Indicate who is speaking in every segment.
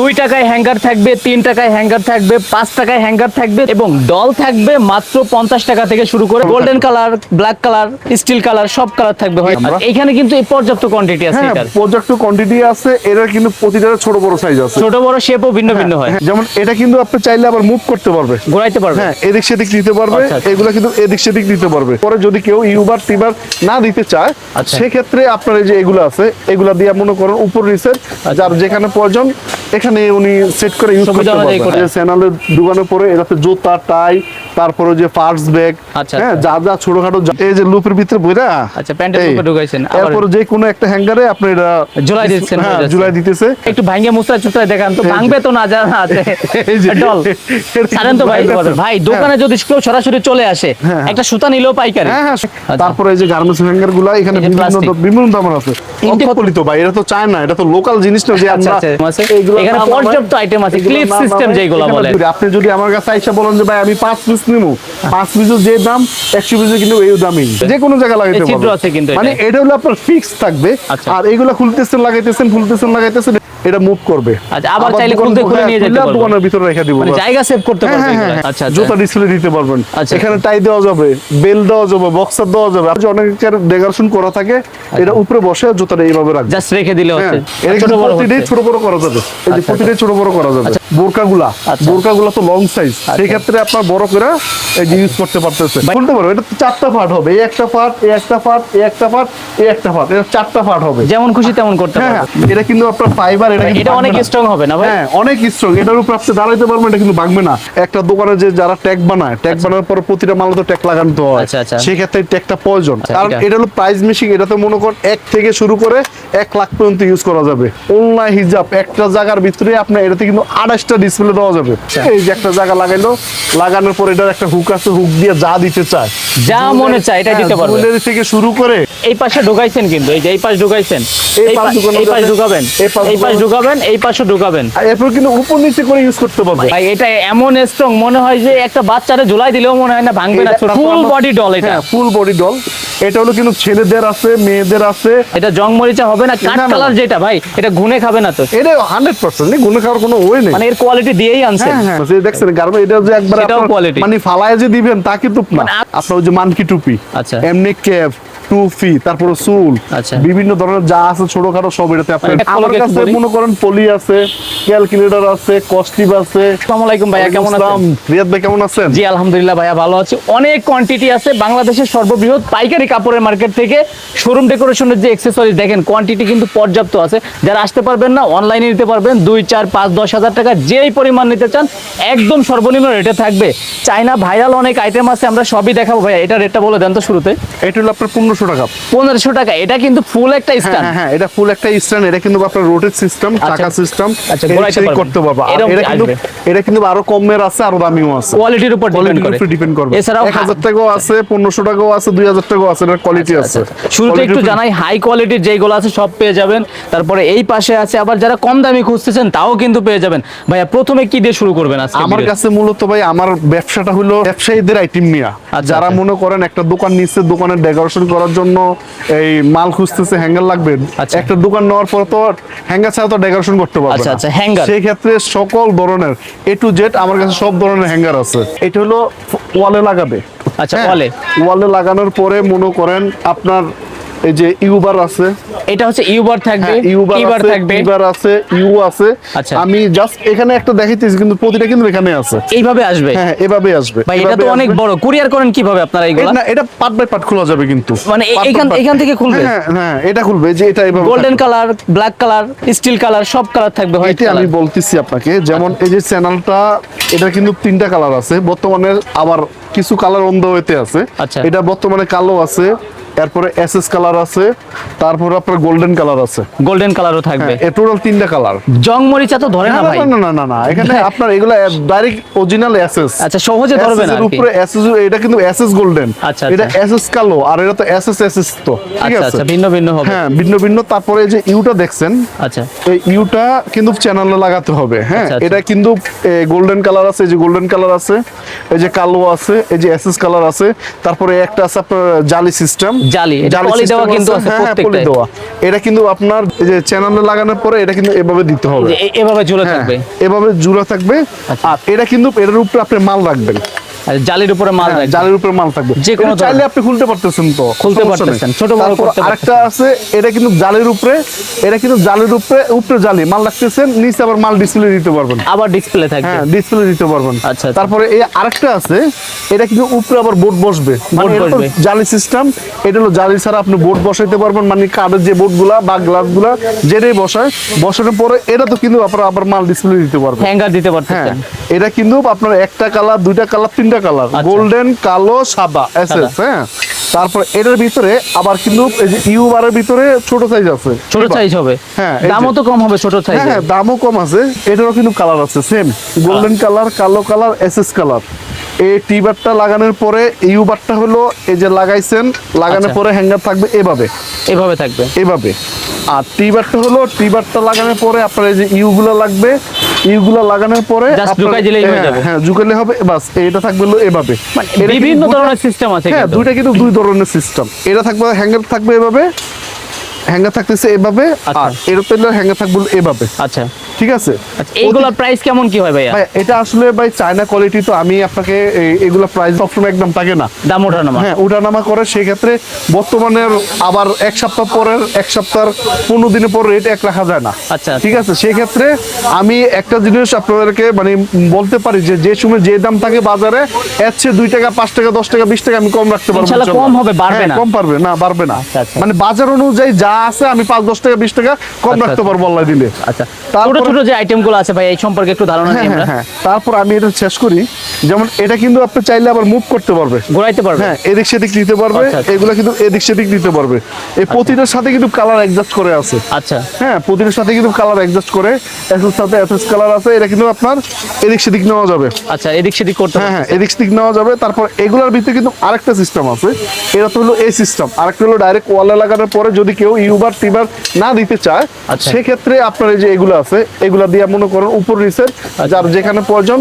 Speaker 1: দুই টাকায় হ্যাঙ্গার থাকবে তিন টাকায় হ্যাঙ্গার থাকবে পাঁচ টাকায় হ্যাঙ্গার থাকবে এবং ডল থাকবে মাত্র পঞ্চাশ টাকা থেকে শুরু করে golden colour black colour steel colour সব কালার থাকবে হয় এখানে কিন্তু পর্যাপ্ত কোয়ান্টিটি আছে
Speaker 2: হ্যাঁ পর্যাপ্ত কোয়ান্টিটি আছে এটার কিন্তু প্রতিটা ছোট বড় সাইজ আছে।
Speaker 1: ছোট বড় শেপও ভিন্ন ভিন্ন হয়
Speaker 2: হ্যাঁ, যেমন এটা কিন্তু আপনি চাইলে আবার মুভ করতে পারবে।
Speaker 1: ঘোরাইতে পারবে।
Speaker 2: হ্যাঁ এদিক সেদিক দিতে পারবে
Speaker 1: আচ্ছা, আচ্ছা।
Speaker 2: এগুলো কিন্তু এদিক সেদিক দিতে পারবে। পরে যদি কেউ ইউবার টিবার না দিতে চায়
Speaker 1: আচ্ছা।
Speaker 2: সেক্ষেত্রে আপনার এই যে এগুলো আছে এগুলা দিয়ে মনে করেন উপর নিচের যার যেখানে প্রয়োজন এখানে উনি সেট করে ইউজ করতে পারবেন। চ্যানেলে দোকানে পরে এটাতে জুতা টাই তারপরে যে পার্স ব্যাগ
Speaker 1: আচ্ছা,
Speaker 2: হ্যাঁ
Speaker 1: আচ্ছা।
Speaker 2: যা যা ছোটখাটো যা- এই যে লুপের ভিতরে বইরা
Speaker 1: আচ্ছা, প্যান্টের লুপে ঢুকাইছেন,
Speaker 2: এরপরে যে কোনো একটা হ্যাঙ্গারে আপনি এটা
Speaker 1: ঝুলাই দিচ্ছেন,
Speaker 2: হ্যাঁ
Speaker 1: হয়ে
Speaker 2: ঝুলাই দিতেছে।
Speaker 1: একটু ভাঙ্গে মুস্তা চুস্তা দেখান তো। ভাঙবে তো না জানা আছে।
Speaker 2: এই যে-
Speaker 1: ডল। ছাড়েন তো ভাই।
Speaker 2: হ্যাঁ।
Speaker 1: ভাই দোকানে যদি কেউ সরাসরি চলে আসে
Speaker 2: হ্যাঁ।
Speaker 1: একটা সুতা নিলেও পাইকারি।
Speaker 2: হ্যাঁ হ্যাঁ।
Speaker 1: আচ্ছা।
Speaker 2: তারপরে এই যে গার্মেন্টস হ্যাঙ্গারগুলা এখানে বিভিন্ন বিভিন্ন দামের আছে। ইনটেক তো ভাই এটা তো চায় না এটা তো লোকাল জিনিস না যে আমরা
Speaker 1: এখানে পর্যাপ্ত item আছে, system
Speaker 2: নামাই,
Speaker 1: যেগুলো বলে।
Speaker 2: আপনি যদি আমার কাছে আইসা বলেন যে ভাই আমি পিস পিসের যে দাম একশো পিসের কিন্তু এই দামই। যে কোনো লাগাইতে পারবেন।
Speaker 1: আছে কিন্তু
Speaker 2: মানে এটা হলো আপনার ফিক্স থাকবে।
Speaker 1: আচ্ছা।
Speaker 2: আর এগুলো খুলতেছেন লাগাইতেছেন খুলতেছেন লাগাইতেছেন এটা মুভ করবে।
Speaker 1: আচ্ছা, আবার চাইলে খুলতে খুলে নিয়ে যেতে পারবেন।
Speaker 2: দোকানের ভিতরে রেখে দিব।
Speaker 1: মানে জায়গা সেভ করতে
Speaker 2: হ্যাঁ, হ্যাঁ। হ্যাঁ।
Speaker 1: আচ্ছা আচ্ছা।
Speaker 2: জুতা ডিসপ্লে দিতে পারবেন।
Speaker 1: আচ্ছা।
Speaker 2: এখানে টাই দেওয়া যাবে বেল দেওয়া যাবে বক্সার দেওয়া যাবে। আর অনেকের ডেকোরেশন করা থাকে এটা উপরে বসে জুতাটা এইভাবে রাখবে।
Speaker 1: জাস্ট রেখে দিলে হচ্ছে। ছোট বড়
Speaker 2: ছোট বড় করা যাবে।
Speaker 1: আচ্ছা,
Speaker 2: প্রতিটাই ছোট বড় করা যাবে। বোরকাগুলা।
Speaker 1: আচ্ছা।
Speaker 2: বোরকাগুলা তো লং সাইজ সেই ক্ষেত্রে আপনার বড় করে এই যে ইউজ করতে পারতেছে। বলতে পারব এটা চারটা পার্ট হবে। এই একটা পার্ট এই একটা পার্ট এই একটা পার্ট এই একটা পার্ট এটা চারটা পার্ট হবে।
Speaker 1: যেমন খুশি তেমন করতে
Speaker 2: হ্যাঁ হ্যাঁ, এটা কিন্তু আপনার ফাইবার এটা
Speaker 1: এটা অনেক স্ট্রং হবে না ভাই?
Speaker 2: হ্যাঁ অনেক স্ট্রং এটার উপর আপনি দাঁড়াইতে পারবেন এটা কিন্তু ভাঙবে না। একটা দোকানে যে যারা ট্যাগ বানায় ট্যাগ বানানোর পর প্রতিটা মালে তো ট্যাগ লাগানো হয়।
Speaker 1: আচ্ছা, আচ্ছা।
Speaker 2: সেক্ষেত্রে ট্যাগটা প্রয়োজন।
Speaker 1: আচ্ছা,
Speaker 2: কারণ
Speaker 1: এটা-
Speaker 2: এটা হলো প্রাইস মেশিন এটাতে মনে করেন এক থেকে শুরু করে এক লাখ পর্যন্ত ইউজ করা যাবে। অনলাইন হিজাব একটা জায়গার ভিতরে আপনার এটাতে কিন্তু আঠাশটা ডিসপ্লে দেওয়া যাবে।
Speaker 1: আচ্ছা।
Speaker 2: এই যে একটা জায়গা লাগাইলো লাগানোর পর এটার একটা হুক আছে হুক দিয়ে যা দিতে চায়।
Speaker 1: যা মনে চায় এটাই দিতে পারবে।
Speaker 2: জুয়েলারি থেকে শুরু করে
Speaker 1: এই পাশে ঢুকাইছেন কিন্তু এই যে এই পাশ ঢুকাইছেন।
Speaker 2: এই পাশ
Speaker 1: ঢুকাবেন
Speaker 2: এই পাশ
Speaker 1: ঢুকাবেন এই পাশে ঢুকাবেন।
Speaker 2: আর এরপর কিন্তু উপর নিচে করে ইউজ করতে পারবে।
Speaker 1: ভাই এটা এমন স্ট্রং মনে হয় যে একটা বাচ্চারে ঝুলাই দিলেও মনে হয় না ভাঙবে না
Speaker 2: এটা-
Speaker 1: ফুল বডি ডল এটা।
Speaker 2: হ্যাঁ ফুল বডি ডল এটা হলো কিন্তু ছেলেদের আছে মেয়েদের আছে।
Speaker 1: এটা জং মরিচা হবে না কাঠ কালার। যেটা ভাই এটা ঘুনে খাবে না তো।
Speaker 2: এটা হান্ড্রেড পার্সেন্ট গুনে খাওয়ার কোনো ওয়ে নেই।
Speaker 1: মানে এর কোয়ালিটি দিয়েই আনছেন।
Speaker 2: হ্যাঁ, হ্যাঁ, দেখছেন এটা যে একবার
Speaker 1: কোয়ালিটি
Speaker 2: মানে ফালায় যে দিবেন তা কিন্তু না।
Speaker 1: মানে
Speaker 2: আপনার ওই যে মানকি টুপি
Speaker 1: আচ্ছা।
Speaker 2: এমনি ক্যাপ টুপি তারপরে চুল
Speaker 1: আচ্ছা।
Speaker 2: বিভিন্ন ধরনের যা আছে ছোটখাটো সব এটাতে আপনার
Speaker 1: মানে
Speaker 2: আমার কাছে মনে করেন পলি আছে ক্যালকুলেটর আছে কস্টিভ আছে।
Speaker 1: আসসালামু আলাইকুম ভাইয়া কেমন আছেন?
Speaker 2: রিয়াদ ভাই কেমন আছেন?
Speaker 1: জি আলহামদুলিল্লাহ ভাইয়া ভালো আছি। অনেক কোয়ান্টিটি আছে বাংলাদেশের সর্ববৃহৎ পাইকারি কাপড়ের মার্কেট থেকে শোরুম ডেকোরেশনের যে অ্যাক্সেসরিজ দেখেন কোয়ান্টিটি কিন্তু পর্যাপ্ত আছে। যারা আসতে পারবেন না অনলাইনে নিতে পারবেন দুই চার পাঁচ দশ হাজার টাকা যেই পরিমাণ নিতে চান একদম সর্বনিম্ন রেটে থাকবে। চাইনা ভাইরাল অনেক আইটেম আছে আমরা সবই দেখাবো ভাইয়া এটা রেটটা বলে দেন তো শুরুতে।
Speaker 2: এটা হলো আপনার পনেরোশো টাকা।
Speaker 1: পনেরোশো টাকা এটা কিন্তু ফুল একটা
Speaker 2: হ্যাঁ
Speaker 1: স্ট্যান্ড
Speaker 2: হ্যাঁ, হ্যাঁ এটা ফুল একটা স্ট্যান্ড এটা কিন্তু আপনার রোটেট সিস্টেম
Speaker 1: আচ্ছা।
Speaker 2: চাকা সিস্টেম
Speaker 1: আচ্ছা, পারবেন।
Speaker 2: করতে পারবা। এটা কিন্তু এটা কিন্তু আরও কমের আছে আরও দামিও আছে।
Speaker 1: কোয়ালিটির উপর ডিপেন্ড করে।
Speaker 2: ডিপেন্ড করবে।
Speaker 1: এছাড়াও
Speaker 2: এক হাজার টাকাও আছে পনেরোশো টাকাও আছে দুই হাজার টাকাও আছে এটার কোয়ালিটি আছে।
Speaker 1: আচ্ছা, শুরুতে একটু জানাই হাই কোয়ালিটির যেগুলো আছে সব পেয়ে যাবেন। তারপরে এই পাশে আছে আবার যারা কম দামি খুঁজতেছেন তাও কিন্তু পেয়ে যাবেন। ভাইয়া প্রথমে কি দিয়ে শুরু করবেন আজকে
Speaker 2: আমার কাছে মূলত ভাই আমার ব্যবসাটা হলো ব্যবসায়ীদের আইটেম নিয়া।
Speaker 1: আচ্ছা,
Speaker 2: যারা। মনে করেন একটা দোকান নিচ্ছে দোকানের ডেকোরেশন করার জন্য এই মাল খুঁজতেছে হ্যাঙ্গার লাগবে।
Speaker 1: আচ্ছা।
Speaker 2: একটা দোকান নেওয়ার পর তো হ্যাঙ্গার ছাড়া তো ডেকোরেশন করতে পারবে
Speaker 1: আচ্ছা, আচ্ছা, হ্যাঙ্গার
Speaker 2: সেই ক্ষেত্রে সকল ধরনের এ টু জেড আমার কাছে সব ধরনের হ্যাঙ্গার আছে। এটা হলো ওয়ালে লাগাবে।
Speaker 1: আচ্ছা, ওয়ালে
Speaker 2: ওয়ালে লাগানোর পরে মনে করেন আপনার এই যে ইউবার আছে।
Speaker 1: এটা হচ্ছে ইউবার থাকবে
Speaker 2: হ্যাঁ, ইউবার
Speaker 1: থাকবে।
Speaker 2: ইবার আছে ইউ আছে।
Speaker 1: আচ্ছা।
Speaker 2: আমি জাস্ট এখানে একটা দেখাইতেছি কিন্তু প্রতিটা কিন্তু এখানে আছে।
Speaker 1: এইভাবে আসবে?
Speaker 2: হ্যাঁ এভাবে আসবে
Speaker 1: ভাই এটা তো অনেক বড়। কুরিয়ার করেন কীভাবে আপনারা
Speaker 2: এ-
Speaker 1: এইগুলা
Speaker 2: না এটা পার্ট বাই পার্ট খোলা যাবে কিন্তু।
Speaker 1: মানে এখান- এখান থেকে খুলবে?
Speaker 2: হ্যাঁ হ্যাঁ এটা খুলবে যে এটা এভাবে
Speaker 1: golden colour black colour steel colour সব কালার থাকবে হোয়াইট
Speaker 2: আমি বলতেছি আপনাকে যেমন এই যে চ্যানেলটা এটা কিন্তু তিনটা কালার আছে। বর্তমানে আবার কিছু কালার অন্ধ হইতে আছে।
Speaker 1: আচ্ছা।
Speaker 2: এটা বর্তমানে কালো আছে এরপরে এসএস কালার আছে তারপরে আপনার গোল্ডেন কালার আছে।
Speaker 1: গোল্ডেন কালারও থাকবে।
Speaker 2: হ্যাঁ টোটাল তিনটা কালার।
Speaker 1: জং মরিচা তো ধরে না ভাই।
Speaker 2: না না না না এখানে আপনার এগুলো ডাইরেক্ট অরিজিনাল এসএস।
Speaker 1: আচ্ছা সহজে ধরবে না।
Speaker 2: উপরে এসএস এটা কিন্তু এসএস গোল্ডেন।
Speaker 1: আচ্ছা,
Speaker 2: এটা
Speaker 1: আচ্ছা।
Speaker 2: এসএস কালো আর এটা তো এসএস এসএস তো ঠিক
Speaker 1: আচ্ছা
Speaker 2: আছে?
Speaker 1: আচ্ছা ভিন্ন ভিন্ন হবে।
Speaker 2: হ্যাঁ ভিন্ন ভিন্ন। তারপরে যে ইউটা দেখছেন
Speaker 1: আচ্ছা।
Speaker 2: এই ইউটা কিন্তু চ্যানেলে লাগাতে হবে হ্যাঁ?
Speaker 1: আচ্ছা।
Speaker 2: এটা কিন্তু গোল্ডেন কালার আছে যে গোল্ডেন কালার আছে এই যে কালো আছে এই যে এসএস কালার আছে তারপরে একটা আছে আপনার জালি সিস্টেম
Speaker 1: জালি
Speaker 2: জালি
Speaker 1: দেওয়া কিন্তু আছে
Speaker 2: হ্যাঁ, হ্যাঁ, দেওয়া। এটা কিন্তু আপনার এই যে চ্যানেলে লাগানোর পরে এটা কিন্তু এভাবে দিতে হবে।
Speaker 1: এভাবে ঝুলে
Speaker 2: হ্যাঁ,
Speaker 1: থাকবে।
Speaker 2: এভাবে জুড়ে থাকবে।
Speaker 1: আচ্ছা।
Speaker 2: আর এটা কিন্তু এটার উপরে আপনি মাল রাখবেন।
Speaker 1: জালির উপরে মাল
Speaker 2: হ্যাঁ,
Speaker 1: রাখবে।
Speaker 2: জালের উপরে মাল থাকবে।
Speaker 1: যে কোনো
Speaker 2: চাইলে আপনি খুলতে পারতেছেন তো
Speaker 1: খুলতে পারতেছেন, ছোট বড় করতে
Speaker 2: আরেকটা আছে এটা কিন্তু জালের উপরে এটা কিন্তু জালের উপরে উপরে জালি। মাল রাখতেছেন নিচে আবার মাল ডিসপ্লে দিতে পারবেন।
Speaker 1: আবার ডিসপ্লে থাকবে।
Speaker 2: হ্যাঁ ডিসপ্লে দিতে পারবেন।
Speaker 1: আচ্ছা, আচ্ছা।
Speaker 2: তারপরে এই আরেকটা আছে এটা কিন্তু উপরে আবার বোর্ড বসবে। মানে। জালি সিস্টেম এটা হলো জালি ছাড়া আপনি বোর্ড বসাইতে পারবেন মানে কাঠের যে বোর্ডগুলা বা গ্লাসগুলা যেটাই বসায় বসানোর পরে এটা তো কিন্তু আপনার আবার মাল ডিসপ্লে দিতে পারবেন।
Speaker 1: হ্যাঙ্গার দিতে
Speaker 2: হ্যাঁ এটা কিন্তু আপনার একটা কালার দুইটা কালার তিনটা কালার
Speaker 1: আচ্ছা।
Speaker 2: গোল্ডেন কালো সাদা এসএস হ্যাঁ? তারপর এটার ভিতরে আবার কিন্তু এই যে ইউ বারের ভিতরে ছোট সাইজ আছে।
Speaker 1: ছোট সাইজ হবে।
Speaker 2: হ্যাঁ,
Speaker 1: দামও তো কম হবে ছোট সাইজ
Speaker 2: হ্যাঁ হ্যাঁ দামও কম আছে। এটারও কিন্তু কালার আছে সেম গোল্ডেন কালার কালো কালার এসএস কালার। এই টিবারটা লাগানোর পরে ইউ বারটা হলো এই যে লাগাইছেন লাগানোর
Speaker 1: আচ্ছা।
Speaker 2: পরে হ্যাঙ্গার থাকবে এভাবে।
Speaker 1: এভাবে থাকবে।
Speaker 2: এভাবে। আর টিবারটা হলো টিবারটা লাগানোর পরে আপনার এই যে ইউগুলো লাগবে ইউগুলো লাগানোর পরে
Speaker 1: ঢুকাই দিলেই হয়ে
Speaker 2: হ্যাঁ,
Speaker 1: যাবে।
Speaker 2: হ্যাঁ হবে বাস এটা থাকবে এভাবে।
Speaker 1: মানে বিভিন্ন ধরনের সিস্টেম আছে
Speaker 2: হ্যাঁ দুইটা কিন্তু দুই ধরনের সিস্টেম এটা থাকবে হ্যাঙ্গার থাকবে এভাবে হ্যাঙ্গার থাকতেছে এভাবে
Speaker 1: আচ্ছা।
Speaker 2: আর এর তো হ্যাঙ্গার থাকবে এভাবে।
Speaker 1: আচ্ছা।
Speaker 2: ঠিক আছে
Speaker 1: আচ্ছা এইগুলোর প্রাইস কেমন কি হয় ভাইয়া
Speaker 2: ভাই এটা আসলে ভাই চায়না কোয়ালিটি তো আমি আপনাকে এগুলো প্রাইস সবসময় একদম থাকে না
Speaker 1: দাম ওঠানো
Speaker 2: হ্যাঁ উঠানামা করে সেই ক্ষেত্রে বর্তমানের আবার এক সপ্তাহ পরের এক সপ্তাহ পনেরো দিনের পর রেট এক রাখা যায় না
Speaker 1: আচ্ছা।
Speaker 2: ঠিক আছে সেই ক্ষেত্রে আমি একটা জিনিস আপনাদেরকে মানে বলতে পারি যে যে সময় যে দাম থাকে বাজারে এর চেয়ে দুই টাকা পাঁচ টাকা দশ টাকা বিশ টাকা আমি কম রাখতে পারব।
Speaker 1: কম হবে, বাড়বে
Speaker 2: হ্যাঁ,
Speaker 1: না।
Speaker 2: কম পারবে না বাড়বে না
Speaker 1: আচ্ছা, আচ্ছা।
Speaker 2: মানে বাজার অনুযায়ী যা আছে আমি পাঁচ দশ টাকা বিশ টাকা কম
Speaker 1: আচ্ছা,
Speaker 2: রাখতে
Speaker 1: আচ্ছা।
Speaker 2: পারব আল্লাহ দিলে
Speaker 1: আচ্ছা ছোট যে আইটেমগুলো আছে ভাই এই সম্পর্কে একটু ধারণা
Speaker 2: হ্যাঁ
Speaker 1: দিই
Speaker 2: হ্যাঁ
Speaker 1: আমরা।
Speaker 2: হ্যাঁ। তারপর আমি এটা শেষ করি। যেমন এটা কিন্তু আপনি চাইলে আবার মুভ করতে পারবে।
Speaker 1: ঘোরাইতে পারবে?
Speaker 2: হ্যাঁ এদিক সেদিক নিতে পারবে
Speaker 1: আচ্ছা, আচ্ছা।
Speaker 2: এগুলো কিন্তু এদিক সেদিক নিতে পারবে। এই প্রতিটার সাথে কিন্তু কালার অ্যাডজাস্ট করে আছে।
Speaker 1: আচ্ছা।
Speaker 2: হ্যাঁ প্রতিটার সাথে কিন্তু কালার অ্যাডজাস্ট করে এসএস সাথে এসএস কালার আছে এটা কিন্তু আপনার এদিক সেদিক নেওয়া যাবে।
Speaker 1: আচ্ছা এদিক সেদিক করতে
Speaker 2: হ্যাঁ হ্যাঁ এদিক সেদিক নেওয়া যাবে। তারপর এগুলোর ভিতরে কিন্তু আরেকটা সিস্টেম আছে। এটা তো হলো এই সিস্টেম আরেকটা হলো ডাইরেক্ট ওয়ালে লাগানোর পরে যদি কেউ ইউবার টিবার না দিতে চায়
Speaker 1: আচ্ছা।
Speaker 2: সেক্ষেত্রে আপনার এই যে এগুলো আছে এগুলো দিয়ে মনে করেন উপর নিচে যার যেখানে প্রয়োজন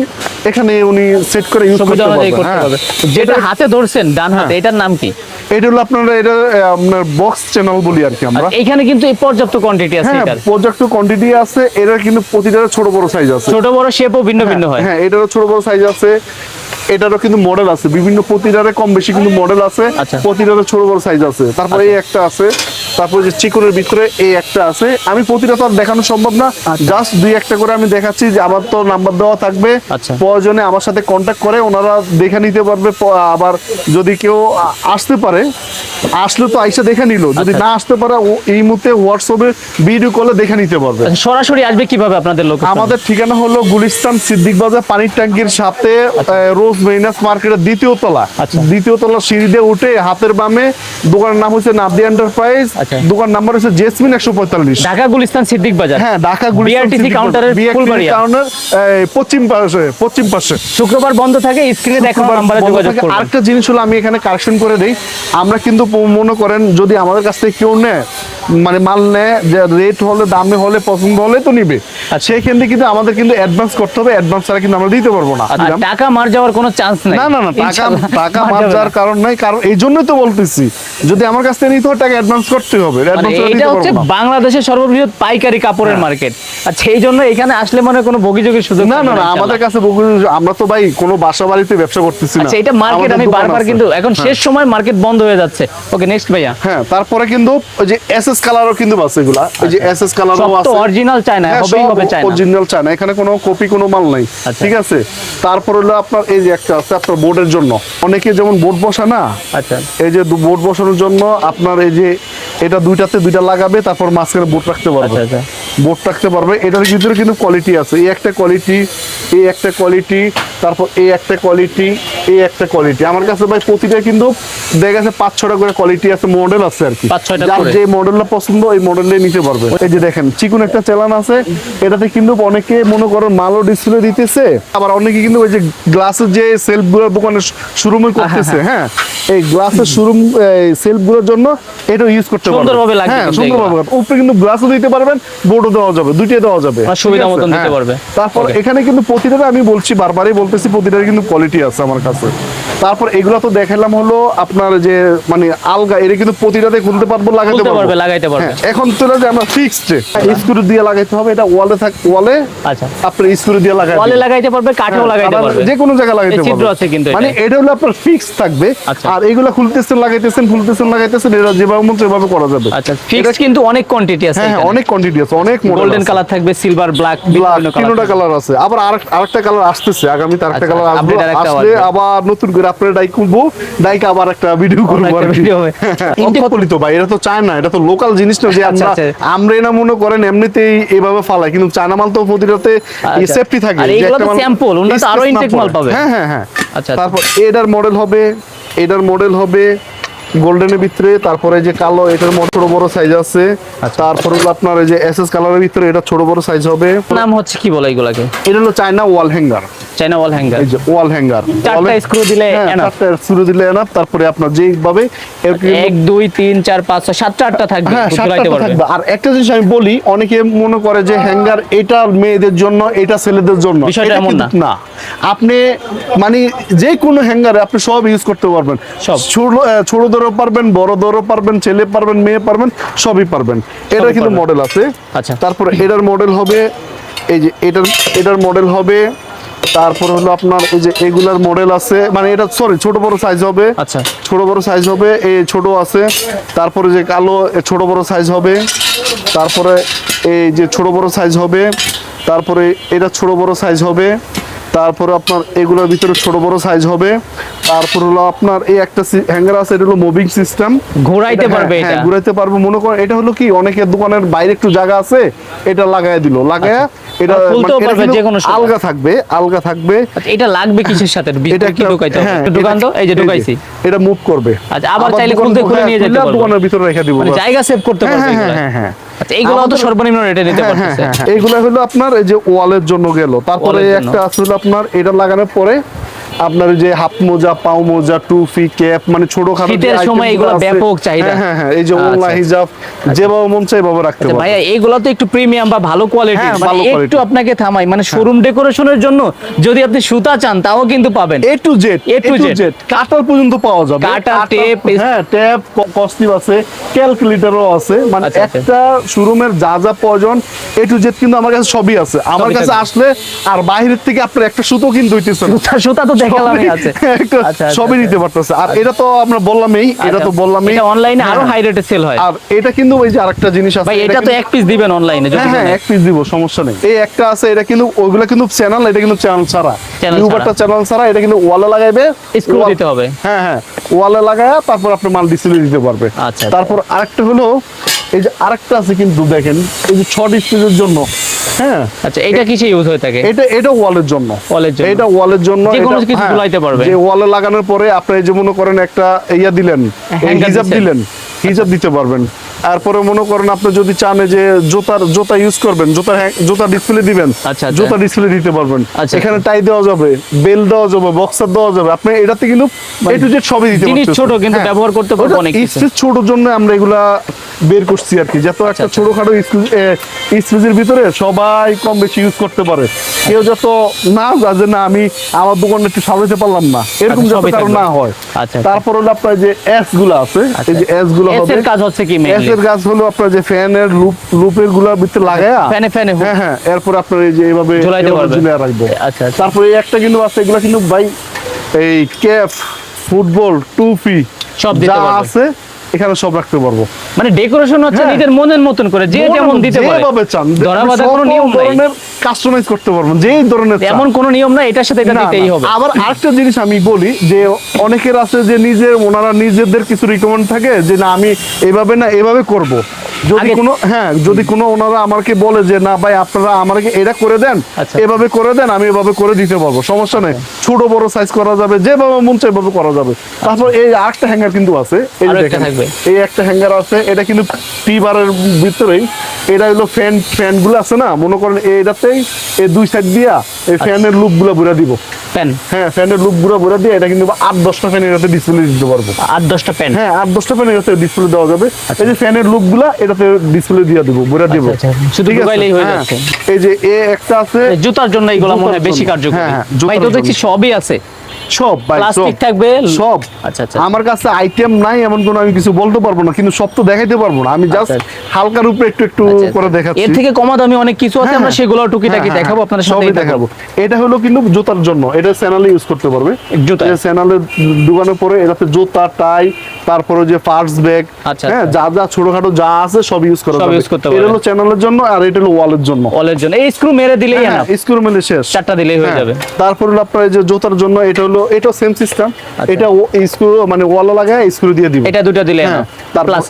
Speaker 2: এখানে উনি সেট করে ইউজ করতে পারবেন। হ্যাঁ।
Speaker 1: পারবে যেটা হাতে ধরছেন ডান হাতে এটার নাম কি?
Speaker 2: এটা হলো আপনার এটা আপনার বক্স চ্যানেল বলি আর কি আমরা।
Speaker 1: এখানে কিন্তু এই পর্যাপ্ত কোয়ান্টিটি আছে
Speaker 2: হ্যাঁ প্রজেক্ট কোয়ান্টিটি আছে এটার কিন্তু প্রতিটা ছোট বড় সাইজ আছে।
Speaker 1: ছোট বড় শেপও ভিন্ন ভিন্ন হয়।
Speaker 2: হ্যাঁ এটারও ছোট বড় সাইজ আছে। এটারও কিন্তু মডেল আছে। বিভিন্ন প্রতিটারে কম বেশি কিন্তু মডেল আছে।
Speaker 1: আচ্ছা।
Speaker 2: প্রতিটারে ছোট বড় সাইজ আছে। তারপরে এই একটা আছে। তারপরে যে চিকনের ভিতরে এই একটা আছে। আমি প্রতিটা তো আর দেখানো সম্ভব না। জাস্ট দুই একটা করে আমি দেখাচ্ছি যে আবার তো নাম্বার দেওয়া থাকবে।
Speaker 1: আচ্ছা।
Speaker 2: প্রয়োজনে আমার সাথে কন্ট্যাক্ট করে ওনারা দেখে নিতে পারবে আবার যদি কেউ আসতে পারে আসলে তো আইসা দেখে নিল। যদি
Speaker 1: আচ্ছা।
Speaker 2: না আসতে পারে এই মুহূর্তে হোয়াটসঅ্যাপে ভিডিও কলে দেখে নিতে পারবে।
Speaker 1: আচ্ছা, সরাসরি আসবে কীভাবে আপনাদের লোক
Speaker 2: আমাদের ঠিকানা হলো গুলিস্তান সিদ্দিক বাজার পানির ট্যাঙ্কির সাথে রোজ মেরিনাস মার্কেটের দ্বিতীয় তলা।
Speaker 1: আচ্ছা।
Speaker 2: দ্বিতীয় তলা সিঁড়ি দিয়ে উঠে হাতের বামে দোকানের নাম হচ্ছে নাদি এন্টারপ্রাইজ
Speaker 1: আচ্ছা।
Speaker 2: দোকান নাম্বার হচ্ছে জেসমিন একশো পঁয়তাল্লিশ।
Speaker 1: ঢাকা গুলিস্তান সিদ্দিক বাজার।
Speaker 2: হ্যাঁ ঢাকা।
Speaker 1: কাউন্টারের
Speaker 2: কাউন্টার পশ্চিম পাশে পশ্চিম পাশে।
Speaker 1: শুক্রবার বন্ধ থাকে স্ক্রিনে দেখানো
Speaker 2: শুক্রবার
Speaker 1: নাম্বারে যোগাযোগ
Speaker 2: থাকে। আরেকটা জিনিস হলো আমি এখানে কারেকশন করে দেই। আমরা কিন্তু মনে করেন যদি আমাদের কাছ থেকে কেউ নেয় মানে মাল নেয় যে রেট হলে দামে হলে পছন্দ হলে তো নিবে।
Speaker 1: আচ্ছা।
Speaker 2: সেইখান থেকে কিন্তু আমাদের কিন্তু অ্যাডভান্স করতে হবে। অ্যাডভান্স ছাড়া কিন্তু আমরা দিতে পারব না।
Speaker 1: আর টাকা মার যাওয়ার কোনো চান্স নাই।
Speaker 2: না না না টাকা টাকা যাওয়ার কারণ নাই কারণ এই জন্যই তো বলতেছি যদি আমার কাছ থেকে নিতে হয় টাকা অ্যাডভান্স করতে হবে।
Speaker 1: মানে এটা হচ্ছে বাংলাদেশের সর্ববৃহৎ পাইকারি কাপড়ের মার্কেট আর সেই জন্য এখানে আসলে মানে কোনো বগিযোগের সুযোগ
Speaker 2: না না না আমাদের কাছে আমরা তো ভাই কোনো বাসা বাড়িতে ব্যবসা করতেছি না।
Speaker 1: আচ্ছা এটা মার্কেট আমি বারবার কিন্তু এখন শেষ সময় মার্কেট বন্ধ হয়ে যাচ্ছে। ওকে নেক্সট ভাইয়া।
Speaker 2: হ্যাঁ তারপরে কিন্তু ওই যে এসএস কালারও কিন্তু আছে এগুলা। এই যে এসএস কালারও
Speaker 1: সব তো
Speaker 2: আছে।
Speaker 1: অরিজিনাল চায় না
Speaker 2: হ্যাঁ,
Speaker 1: হবেই হবে চায় না
Speaker 2: অরিজিনাল চায়না এখানে কোনো কপি কোনো মাল নাই।
Speaker 1: আচ্ছা।
Speaker 2: ঠিক আছে? তারপর হলো আপনার এই যে একটা আছে আপনার বোর্ডের জন্য। অনেকে যেমন বোর্ড বসা না
Speaker 1: আচ্ছা।
Speaker 2: এই যে বোর্ড বসানোর জন্য আপনার এই যে এটা দুইটাতে দুইটা লাগাবে তারপর মাঝখানে বোর্ড রাখতে পারবে।
Speaker 1: আচ্ছা, আচ্ছা।
Speaker 2: বোর্ড রাখতে পারবে। এটার ভিতরে কিন্তু কোয়ালিটি আছে। এই একটা কোয়ালিটি এই একটা কোয়ালিটি তারপর এই একটা কোয়ালিটি এই একটা কোয়ালিটি আমার কাছে ভাই প্রতিটা কিন্তু দেখা গেছে পাঁচ ছটা করে কোয়ালিটি আছে মডেল আছে আর কি। যার
Speaker 1: করে।
Speaker 2: যে মডেলটা পছন্দ এই মডেলে নিতে পারবে। এই যে দেখেন চিকুন একটা চালান আছে এটাতে কিন্তু অনেকে মনে করেন মালও ডিসপ্লে দিতেছে আবার অনেকে কিন্তু ওই যে গ্লাসের যে সেলফগুলোর দোকানে শোরুমে করতেছে হ্যাঁ? এই গ্লাসের শোরুম সেলফগুলোর জন্য এটা ইউজ করতে পারবেন
Speaker 1: সুন্দরভাবে লাগবে
Speaker 2: হ্যাঁ সুন্দরভাবে উপরে কিন্তু গ্লাসও দিতে পারবেন বোর্ডও দেওয়া যাবে দুইটাই দেওয়া যাবে।
Speaker 1: সুবিধা মতন দিতে
Speaker 2: হ্যাঁ।
Speaker 1: পারবে।
Speaker 2: তারপর এখানে কিন্তু প্রতিটাতে আমি বলছি বারবারই বলছি বলতেছি প্রতিটার কিন্তু কোয়ালিটি আছে আমার কাছে। তারপর এগুলো তো দেখালাম হলো আপনার যে মানে আলগা এটা কিন্তু প্রতিটাতে খুলতে পারব লাগাতে
Speaker 1: খুলতে
Speaker 2: পারব।
Speaker 1: পারবে, লাগাইতে পারবে।
Speaker 2: হ্যাঁ, এখন তো যে আমরা ফিক্সড স্ক্রু দিয়ে লাগাইতে হবে এটা ওয়ালে থাক ওয়ালে
Speaker 1: আচ্ছা।
Speaker 2: আপনার স্ক্রু দিয়ে লাগাই
Speaker 1: ওয়ালে লাগাইতে পারবে কাঠেও লাগাইতে পারবে।
Speaker 2: যে কোনো জায়গায় লাগাইতে
Speaker 1: এই ছিদ্র আছে কিন্তু
Speaker 2: মানে এটা হলো আপনার ফিক্স থাকবে।
Speaker 1: আচ্ছা।
Speaker 2: আর এগুলা খুলতেছেন লাগাইতেছেন খুলতেছেন লাগাইতেছেন এটা যেভাবে মন এভাবে করা যাবে।
Speaker 1: আচ্ছা ফিক্স কিন্তু অনেক কোয়ান্টিটি আছে
Speaker 2: হ্যাঁ হ্যাঁ অনেক কোয়ান্টিটি আছে অনেক মডেল
Speaker 1: গোল্ডেন কালার থাকবে সিলভার ব্ল্যাক বিভিন্ন
Speaker 2: তিনটা
Speaker 1: কালার
Speaker 2: কালার আছে। আবার আরেক- আরেকটা কালার আসতেছে আগামীতে আরেকটা
Speaker 1: একটা
Speaker 2: কালার আসবে আসলে আবার নতুন করে আপনার ডাই করব ডাইকে আবার একটা ভিডিও করব আর
Speaker 1: video হবে।
Speaker 2: ভাই এটা তো চায়না এটা তো লোকাল জিনিস না যে
Speaker 1: আচ্ছা,
Speaker 2: আমরা
Speaker 1: আচ্ছা।
Speaker 2: আমরা না মনে করেন এমনিতেই এভাবে ফালাই কিন্তু চায়না মাল তো প্রতিটাতে
Speaker 1: আচ্ছা।
Speaker 2: সেফটি থাকে
Speaker 1: আর
Speaker 2: এগুলো
Speaker 1: তো স্যাম্পল উনি তো আরও
Speaker 2: না
Speaker 1: মাল পাবে।
Speaker 2: হ্যাঁ হ্যাঁ হ্যাঁ
Speaker 1: আচ্ছা,
Speaker 2: তারপর এটার মডেল হবে এটার মডেল হবে গোল্ডেনের ভিতরে তারপরে যে কালো এটার মধ্যে ছোট বড় সাইজ আছে।
Speaker 1: আচ্ছা।
Speaker 2: তারপরে আপনার এই যে এসএস কালারের ভিতরে এটা ছোট বড় সাইজ হবে।
Speaker 1: নাম হচ্ছে কি বলে এগুলাকে?
Speaker 2: এটা হলো China wall hanger
Speaker 1: China wall hanger
Speaker 2: এই যে ওয়াল হ্যাঙ্গার
Speaker 1: চারটা স্ক্রু দিলে enough।
Speaker 2: চারটা স্ক্রু দিলে এনাফ তারপরে আপনার যেইভাবে এর কিন্তু-
Speaker 1: এক দুই তিন চার পাঁচ ছয় সাতটা আটটা থাকবে।
Speaker 2: হ্যাঁ সাতটা থাকবে। আর একটা জিনিস আমি বলি অনেকে মনে করে যে হ্যাঙ্গার এটা মেয়েদের জন্য এটা ছেলেদের জন্য।
Speaker 1: বিষয়টা এমন না।
Speaker 2: আপনি মানে যে কোনো হ্যাঙ্গারে আপনি সব ইউজ করতে পারবেন।
Speaker 1: সব।
Speaker 2: ছোট আহ, ছোটদেরও পারবেন বড়দেরও পারবেন ছেলে পারবেন মেয়ে পারবেন সবই পারবেন। এটা কিন্তু মডেল আছে।
Speaker 1: আচ্ছা।
Speaker 2: তারপরে এটার মডেল হবে এই যে এটার এটার মডেল হবে তারপরে হলো আপনার এই যে এগুলার মডেল আছে মানে এটা সরি ছোট বড় সাইজ হবে।
Speaker 1: আচ্ছা।
Speaker 2: ছোট বড় সাইজ হবে এই ছোট আছে। তারপরে যে কালো ছোট বড় সাইজ হবে। তারপরে এই যে ছোট বড় সাইজ হবে তারপরে এটা ছোট বড় সাইজ হবে। তারপরে আপনার এগুলোর ভিতরে ছোট বড় সাইজ হবে। তারপর হলো আপনার এই একটা হ্যাঙ্গার আছে এটা হলো মুভিং সিস্টেম
Speaker 1: ঘোরাইতে পারবে এটা।
Speaker 2: ঘুরাইতে পারবে। মনে করেন এটা হলো কি অনেকের দোকানের বাইরে একটু জায়গা আছে এটা লাগায় দিল। লাগায়া এটা
Speaker 1: আর খুলতেও
Speaker 2: মানে
Speaker 1: পারবে যে কোনো সময়।
Speaker 2: আলগা থাকবে আলগা থাকবে।
Speaker 1: আচ্ছা, এটা লাগবে কিসের সাথে?
Speaker 2: এটা
Speaker 1: কি ঢুকাইতে হবে?
Speaker 2: হ্যাঁ,
Speaker 1: একটু ঢুকান তো।
Speaker 2: এটা-
Speaker 1: এই যে ঢুকাইছি।
Speaker 2: এটা মুভ করবে।
Speaker 1: আচ্ছা, আবার চাইলে খুলতে খুলে
Speaker 2: হ্যাঁ,
Speaker 1: নিয়ে যেতে পারব।
Speaker 2: দোকানের ভিতরে রেখে দিব।
Speaker 1: মানে জায়গা সেভ করতে
Speaker 2: হ্যাঁ,
Speaker 1: পারবে
Speaker 2: হ্যাঁ, হ্যাঁ, হ্যাঁ।
Speaker 1: আচ্ছা এইগুলো তো সর্বনিম্ন রেটে নিতে
Speaker 2: হ্যাঁ, হ্যাঁ,
Speaker 1: পারতেছে।
Speaker 2: হ্যাঁ। এইগুলো হলো আপনার এই যে ওয়ালের জন্য গেল। তারপরে একটা আসলে আপনার এটা লাগানোর পরে আপনার যে হাফ মোজা পাও মোজা টুপি ক্যাপ মানে ছোটখাটো যে
Speaker 1: শীতের সময় এগুলো ব্যাপক চাহিদা।
Speaker 2: হ্যাঁ হ্যাঁ হ্যাঁ এই যে
Speaker 1: আচ্ছা,
Speaker 2: ওলা
Speaker 1: আচ্ছা।
Speaker 2: হিজাব যেভাবে মন চাই এভাবে রাখতে
Speaker 1: আচ্ছা,
Speaker 2: পারবে
Speaker 1: ভাইয়া এইগুলো তো একটু প্রিমিয়াম বা ভালো কোয়ালিটি
Speaker 2: হ্যাঁ,
Speaker 1: মানে একটু আপনাকে থামাই মানে শোরুম ডেকোরেশনের জন্য যদি আপনি সুতা চান তাও কিন্তু পাবেন।
Speaker 2: A to Z A to Z cutter পর্যন্ত পাওয়া যাবে।
Speaker 1: কাটা,
Speaker 2: কাটার-
Speaker 1: tape,
Speaker 2: হ্যাঁ ট্যাপ কস্টিভ আছে ক্যালকুলেটরও আছে। মানে
Speaker 1: আচ্ছা, আচ্ছা।
Speaker 2: একটা শোরুমের যা যা প্রয়োজন এ টু জেড কিন্তু আমার কাছে সবই আছে। আমার কাছে। আসলে আর বাইরের থেকে আপনার একটা সুতো কিন্তু হইতেছে
Speaker 1: সুতা সুতা তো
Speaker 2: সবই-
Speaker 1: আচ্ছা, আচ্ছা,
Speaker 2: সবই
Speaker 1: আচ্ছা।
Speaker 2: নিতে পারতেছে। আর এটা তো আমরা বললামই এটা তো বললামই।
Speaker 1: এটা অনলাইনে
Speaker 2: আরও।
Speaker 1: হাই রেটে সেল হয়।
Speaker 2: আর এটা কিন্তু ওই যে আরেকটা জিনিস আছে
Speaker 1: ভাই এটা তো এক পিস দিবেন অনলাইনে যদি
Speaker 2: হ্যাঁ হ্যাঁ এক পিস দিব সমস্যা নেই। এই একটা আছে এটা কিন্তু ওইগুলা কিন্তু চ্যানেল এটা কিন্তু চ্যানেল ছাড়া। ইউবারটা চ্যানেল ছাড়া। এটা কিন্তু ওয়ালে লাগাইবে ওয়াল-
Speaker 1: দিতে হবে।
Speaker 2: হ্যাঁ হ্যাঁ ওয়ালে লাগায় তারপর আপনি মাল ডিসপ্লে দিতে পারবে।
Speaker 1: আচ্ছা,
Speaker 2: তারপর আরেকটা হলো এই যে আরেকটা আছে কিন্তু দেখেন এই যে ছট স্পেসের জন্য হ্যাঁ
Speaker 1: আচ্ছা এটা কিসে ইউজ হয়ে থাকে
Speaker 2: এটা এটা ওয়ালের জন্য
Speaker 1: Wall-এর জন্য।
Speaker 2: এটা ওয়ালের জন্য
Speaker 1: যে কোনো কিছু
Speaker 2: হ্যাঁ,
Speaker 1: ঝুলাইতে পারবে।
Speaker 2: যে ওয়ালে লাগানোর পরে আপনি যে মনে করেন একটা ইয়া দিলেন হিজাব দিলেন হিজাব দিতে পারবেন তারপরে মনে করেন আপনি যদি চান যে জুতার জুতা ইউজ করবেন জুতা জুতা ডিসপ্লে দিবেন
Speaker 1: আচ্ছা, আচ্ছা।
Speaker 2: জুতা ডিসপ্লে দিতে পারবেন
Speaker 1: আচ্ছা।
Speaker 2: এখানে টাই দেওয়া যাবে বেল দেওয়া যাবে বক্সার দেওয়া যাবে আপনি এটাতে কিন্তু এ টু জেড সবই দিতে পারতেছেন।
Speaker 1: ছোট কিন্তু
Speaker 2: হ্যাঁ।
Speaker 1: ব্যবহার করতে পারব
Speaker 2: ওটা
Speaker 1: অনেক
Speaker 2: ছোটর জন্য আমরা এগুলা বের করছি আর কি যত একটা
Speaker 1: আচ্ছা।
Speaker 2: ছোটখাটো স্পেসের ভিতরে সবাই কম বেশি ইউজ করতে পারে কেউ যত না যা যে না আমি আমার দোকানে একটু সাজাতে পারলাম না এরকম
Speaker 1: আচ্ছা,
Speaker 2: যাতে
Speaker 1: সবই কারও
Speaker 2: না হয়
Speaker 1: আচ্ছা, আচ্ছা।
Speaker 2: তারপর হলো আপনার যে এসগুলো আছে এই যে
Speaker 1: এসগুলো
Speaker 2: হবে
Speaker 1: এর কাজ হচ্ছে কি
Speaker 2: এস এর গাছ হলো আপনার যে ফ্যানের লুপ লুপেরগুলোর ভিতরে লাগায়া
Speaker 1: ফ্যানে ফ্যানে
Speaker 2: হ্যাঁ হ্যাঁ এরপর আপনার এই যে এইভাবে
Speaker 1: ঝুলাইতে
Speaker 2: এভাবে। ঝুলিয়ে রাখব
Speaker 1: আচ্ছা, আচ্ছা।
Speaker 2: তারপরে এই একটা কিন্তু আছে এগুলো কিন্তু ভাই এই ক্যাপ ফুটবল টুপি
Speaker 1: সব দিতে
Speaker 2: যা
Speaker 1: পারবে।
Speaker 2: আছে এখানে সব রাখতে পারব।
Speaker 1: মানে ডেকোরেশন হচ্ছে
Speaker 2: হ্যাঁ।
Speaker 1: নিজের মনের মতন করে যে যেমন দিতে পারে।
Speaker 2: যেভাবে চান
Speaker 1: ধরা বাঁধা কোনো নিয়ম নাই।
Speaker 2: ধরনের কাস্টমাইজ করতে পারবেন যেই ধরনের চান।
Speaker 1: এমন কোনো নিয়ম নাই এটার সাথে এটা দিতেই। হবে।
Speaker 2: আবার আরেকটা জিনিস আমি বলি যে অনেকের আছে যে নিজের ওনারা নিজেদের কিছু রিকমেন্ড থাকে যে না আমি এভাবে না এভাবে করব। যদি কোনো হ্যাঁ যদি কোনো ওনারা আমাকে বলে যে না ভাই আপনারা আমাকে এটা করে দেন
Speaker 1: আচ্ছা।
Speaker 2: এভাবে করে দেন আমি এভাবে করে দিতে পারব সমস্যা নেই। ছোট বড় সাইজ করা যাবে যেভাবে মন চাই এভাবে করা যাবে। তারপর এই আরেকটা হ্যাঙ্গার কিন্তু আছে এই যে দেখেন।
Speaker 1: থাকবে।
Speaker 2: এই একটা হ্যাঙ্গার আছে এটা কিন্তু টি বারের ভিতরেই। এটা হলো ফ্যান ফ্যানগুলো আছে না মনে করেন এইটাতেই এই দুই সাইড দিয়া এই ফ্যানের লুপগুলো বুড়া দিব।
Speaker 1: প্যান
Speaker 2: হ্যাঁ ফ্যানের লুপগুলো বুড়া দিয়ে এটা কিন্তু আট দশটা ফ্যান এটাতে ডিসপ্লে দিতে পারব।
Speaker 1: আট দশটা প্যান
Speaker 2: হ্যাঁ আট দশটা ফ্যান এটাতে ডিসপ্লে দেওয়া যাবে। এই যে ফ্যানের লুপগুলা এটাতে ডিসপ্লে দিয়ে দিব বুড়া দিব।
Speaker 1: আচ্ছা, আচ্ছা। শুধু
Speaker 2: ঠিক আছে?
Speaker 1: হয়ে
Speaker 2: হ্যাঁ।
Speaker 1: যাচ্ছে।
Speaker 2: এই যে এ একটা আছে
Speaker 1: জুতার জন্য এইগুলো মনে হয় বেশি। কার্যকরী।
Speaker 2: হ্যাঁ, হ্যাঁ,
Speaker 1: ভাই তো দেখছি সবই আছে?
Speaker 2: সব
Speaker 1: প্লাস্টিক থাকবে?
Speaker 2: সব।
Speaker 1: আচ্ছা আচ্ছা।
Speaker 2: আমার কাছে আইটেম নাই এমন কোনো আমি কিছু বলতে পারব না কিন্তু সব তো দেখাইতে পারব না। আমি জাস্ট
Speaker 1: আচ্ছা।
Speaker 2: হালকার উপরে একটু একটু
Speaker 1: আচ্ছা,
Speaker 2: করে
Speaker 1: আচ্ছা।
Speaker 2: দেখাচ্ছি।
Speaker 1: এর থেকে কমা দামি অনেক কিছু আছে
Speaker 2: হ্যাঁ,
Speaker 1: আমরা সেগুলো টুকিটাকি
Speaker 2: হ্যাঁ,
Speaker 1: দেখাবো
Speaker 2: হ্যাঁ,
Speaker 1: আপনাদের সাথে
Speaker 2: দেখাবো। এটা হলো কিন্তু জুতার জন্য এটা চ্যানেলে ইউজ করতে পারবে।
Speaker 1: জুতা।
Speaker 2: চ্যানেলে দোকানে পরে এটাতে জুতা টাই তারপরে যে ফার্স্ট ব্যাগ
Speaker 1: আচ্ছা,
Speaker 2: হ্যাঁ
Speaker 1: আচ্ছা।
Speaker 2: যা যা ছোটখাটো যা আছে সব ইউজ করা যাবে। এটা। হলো চ্যানেলের জন্য আর এটা হলো ওয়ালের জন্য।
Speaker 1: অলের জন্য। এই স্ক্রু মেরে দিলেই
Speaker 2: হ্যাঁ
Speaker 1: না
Speaker 2: স্ক্রু মেলে শেষ।
Speaker 1: চারটা দিলেই হয়ে
Speaker 2: হ্যাঁ,
Speaker 1: যাবে।
Speaker 2: তারপর হলো আপনার যে জুতার জন্য এটা হলো এটা সেম সিস্টেম
Speaker 1: আচ্ছা।
Speaker 2: এটা স্ক্রু মানে ওয়ালে লাগায় স্ক্রু দিয়ে দিব।
Speaker 1: এটা দুটো দিলে
Speaker 2: হ্যাঁ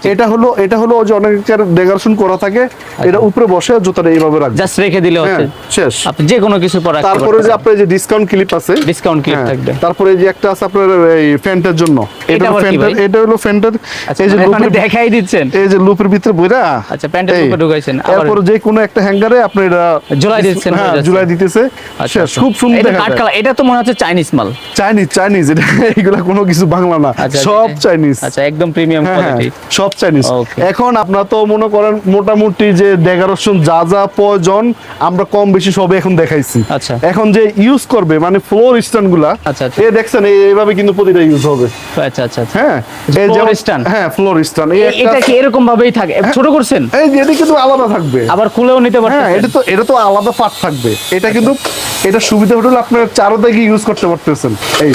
Speaker 2: এটা হলো এটা হলো যে অনেকের ডেকোরেশন করা থাকে এটা উপরে বসে জুতাটা এইভাবে রাখবে।
Speaker 1: জাস্ট রেখে দিলে
Speaker 2: হ্যাঁ
Speaker 1: হচ্ছে
Speaker 2: শেষ।
Speaker 1: আপনি যে কোনো কিছু পর
Speaker 2: তারপরে যে আপনার যে ডিসকাউন্ট ক্লিপ আছে।
Speaker 1: ডিসকাউন্ট ক্লিপ
Speaker 2: হ্যাঁ,
Speaker 1: থাকবে।
Speaker 2: তারপরে যে একটা আছে আপনার এই ফ্যান্টের জন্য। এটা ফ্যান্টের? এটা হলো ফ্যান্টের
Speaker 1: আচ্ছা
Speaker 2: এই যে
Speaker 1: মানে দেখাই দিচ্ছেন।
Speaker 2: এই যে লুপের ভিতরে বইরা
Speaker 1: আচ্ছা, প্যান্টের লুপে ঢুকাইছেন, আবার-
Speaker 2: যে কোনো একটা হ্যাঙ্গারে আপনি এটা
Speaker 1: ঝুলাই দিচ্ছেন,
Speaker 2: হ্যাঁ
Speaker 1: হয়ে
Speaker 2: ঝুলাই দিতেছে।
Speaker 1: আচ্ছা,
Speaker 2: শেষ
Speaker 1: আচ্ছা।
Speaker 2: খুব সুন্দর
Speaker 1: এটা তো মনে হচ্ছে চাইনিজ মাল।
Speaker 2: চাইনিজ চাইনিজ এটা এগুলা কোনো কিছু বাংলা না।
Speaker 1: আচ্ছা,
Speaker 2: সব চাইনিজ
Speaker 1: আচ্ছা একদম প্রিমিয়াম
Speaker 2: হ্যাঁ, হ্যাঁ,
Speaker 1: কোয়ালিটি
Speaker 2: সব চাইনিজ এখন আপনার তো মনে করেন মোটামুটি যে ডেকোরেশন যা যা প্রয়োজন আমরা কম বেশি সবে এখন দেখাইছি।
Speaker 1: আচ্ছা।
Speaker 2: এখন যে ইউজ করবে মানে ফ্লোর স্ট্যান্ডগুলা
Speaker 1: আচ্ছা, আচ্ছা।
Speaker 2: এ দেখছেন এইভাবে কিন্তু প্রতিটা ইউজ হবে।
Speaker 1: আচ্ছা আচ্ছা আচ্ছা।
Speaker 2: হ্যাঁ হ্যাঁ ফ্লোর স্ট্যান্ড এই
Speaker 1: এ-
Speaker 2: একটা
Speaker 1: এটা কি এরকম ভাবেই থাকে? ছোট করছেন?
Speaker 2: এই এটা কিন্তু আলাদা থাকবে।
Speaker 1: আবার খুলেও নিতে
Speaker 2: হ্যাঁ
Speaker 1: পারছেন
Speaker 2: এটা তো এটা তো আলাদা পার্ট থাকবে। এটা কিন্তু এটা সুবিধা হলো আপনার চারোদিকে ইউজ করতে পারতেছেন। এই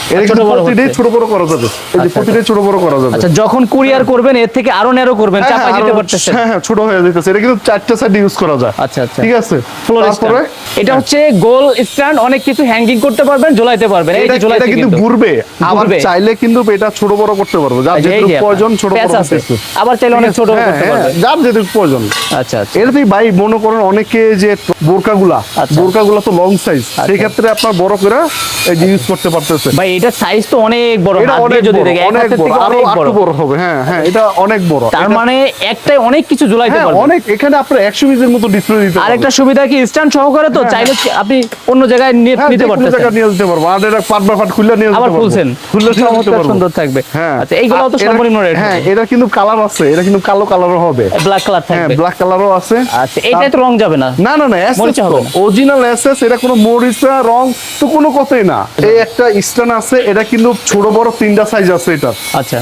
Speaker 2: এটা
Speaker 1: ছোট বড়
Speaker 2: প্রতিটাই ছোট বড় করা যাবে। এই যে
Speaker 1: আচ্ছা,
Speaker 2: প্রতিটাই ছোট বড় করা যাবে।
Speaker 1: আচ্ছা যখন কুরিয়ার করবেন এর থেকে আরও ন্যারো করবেন
Speaker 2: হ্যাঁ, হ্যাঁ,
Speaker 1: দিতে পারতেছেন।
Speaker 2: হ্যাঁ হ্যাঁ ছোট হয়ে যেতেছে এটা কিন্তু চারটা সাইড ইউজ করা যায়।
Speaker 1: আচ্ছা আচ্ছা।
Speaker 2: ঠিক আছে?
Speaker 1: ফ্লোর
Speaker 2: তারপরে?
Speaker 1: এটা হচ্ছে গোল স্ট্যান্ড অনেক কিছু হ্যাঙ্গিং করতে পারবেন ঝুলাইতে পারবেন। এই যে
Speaker 2: এটা কিন্তু ঘুরবে। আবার চাইলে কিন্তু এটা ছোট বড় করতে পারবে। যার
Speaker 1: এই যে- এই
Speaker 2: যেটুকু প্রয়োজন ছোট বড় করতে
Speaker 1: আবার চাইলে অনেক ছোট
Speaker 2: হ্যাঁ,
Speaker 1: করতে
Speaker 2: হ্যাঁ, যার যেটুকু প্রয়োজন।
Speaker 1: আচ্ছা আচ্ছা।
Speaker 2: এটাতেই ভাই মনে করেন অনেকে যে বোরকা গুলা
Speaker 1: আচ্ছা।
Speaker 2: বোরকা গুলা তো লং সাইজ সেই ক্ষেত্রে আপনার বড় করে এই যে ইউজ করতে পারতেছে।
Speaker 1: ভাই এটা সাইজ তো অনেক বড় যদি
Speaker 2: অনেক বড়।
Speaker 1: আরও
Speaker 2: একটু বড়। হবে হ্যাঁ হ্যাঁ এটা অনেক বড়।
Speaker 1: তার মানে একটাই অনেক কিছু ঝুলাইতে
Speaker 2: হ্যাঁ
Speaker 1: পারবেন
Speaker 2: অনেক এখানে আপনার একশো পিসের মতো ডিসপ্লে দিতে পারবেন।
Speaker 1: আরেকটা সুবিধা কি স্ট্যান্ড সহকারে তো
Speaker 2: হ্যাঁ,
Speaker 1: চাইলে আপনি অন্য জায়গায়
Speaker 2: হ্যাঁ,
Speaker 1: নিতে
Speaker 2: যে কোনো
Speaker 1: পারতেছেন।
Speaker 2: জায়গায় নিয়ে যেতে পারব। আর এটা পাট বা পাট খুলে নিয়ে যেতে
Speaker 1: আবার খুলছেন।
Speaker 2: খুললে
Speaker 1: চমৎকার সুন্দর থাকবে।
Speaker 2: হ্যাঁ।
Speaker 1: আচ্ছা এইগুলো তো সর্বনিম্ন রেট
Speaker 2: হ্যাঁ এটা কিন্তু কালার আছে এটা কিন্তু কালো কালারও হবে।
Speaker 1: ব্ল্যাক কালার
Speaker 2: হ্যাঁ
Speaker 1: থাকবে।
Speaker 2: ব্ল্যাক কালারও আছে।
Speaker 1: আচ্ছা তো রং যাবে না।
Speaker 2: না না না
Speaker 1: মরিচা
Speaker 2: অরিজিনাল এসএস এটা কোনো মরিচা রং তো কোনো কথাই না। এই একটা স্ট্যান্ড আছে এটা কিন্তু ছোট বড় তিনটা সাইজ আছে এটা।
Speaker 1: আচ্ছা।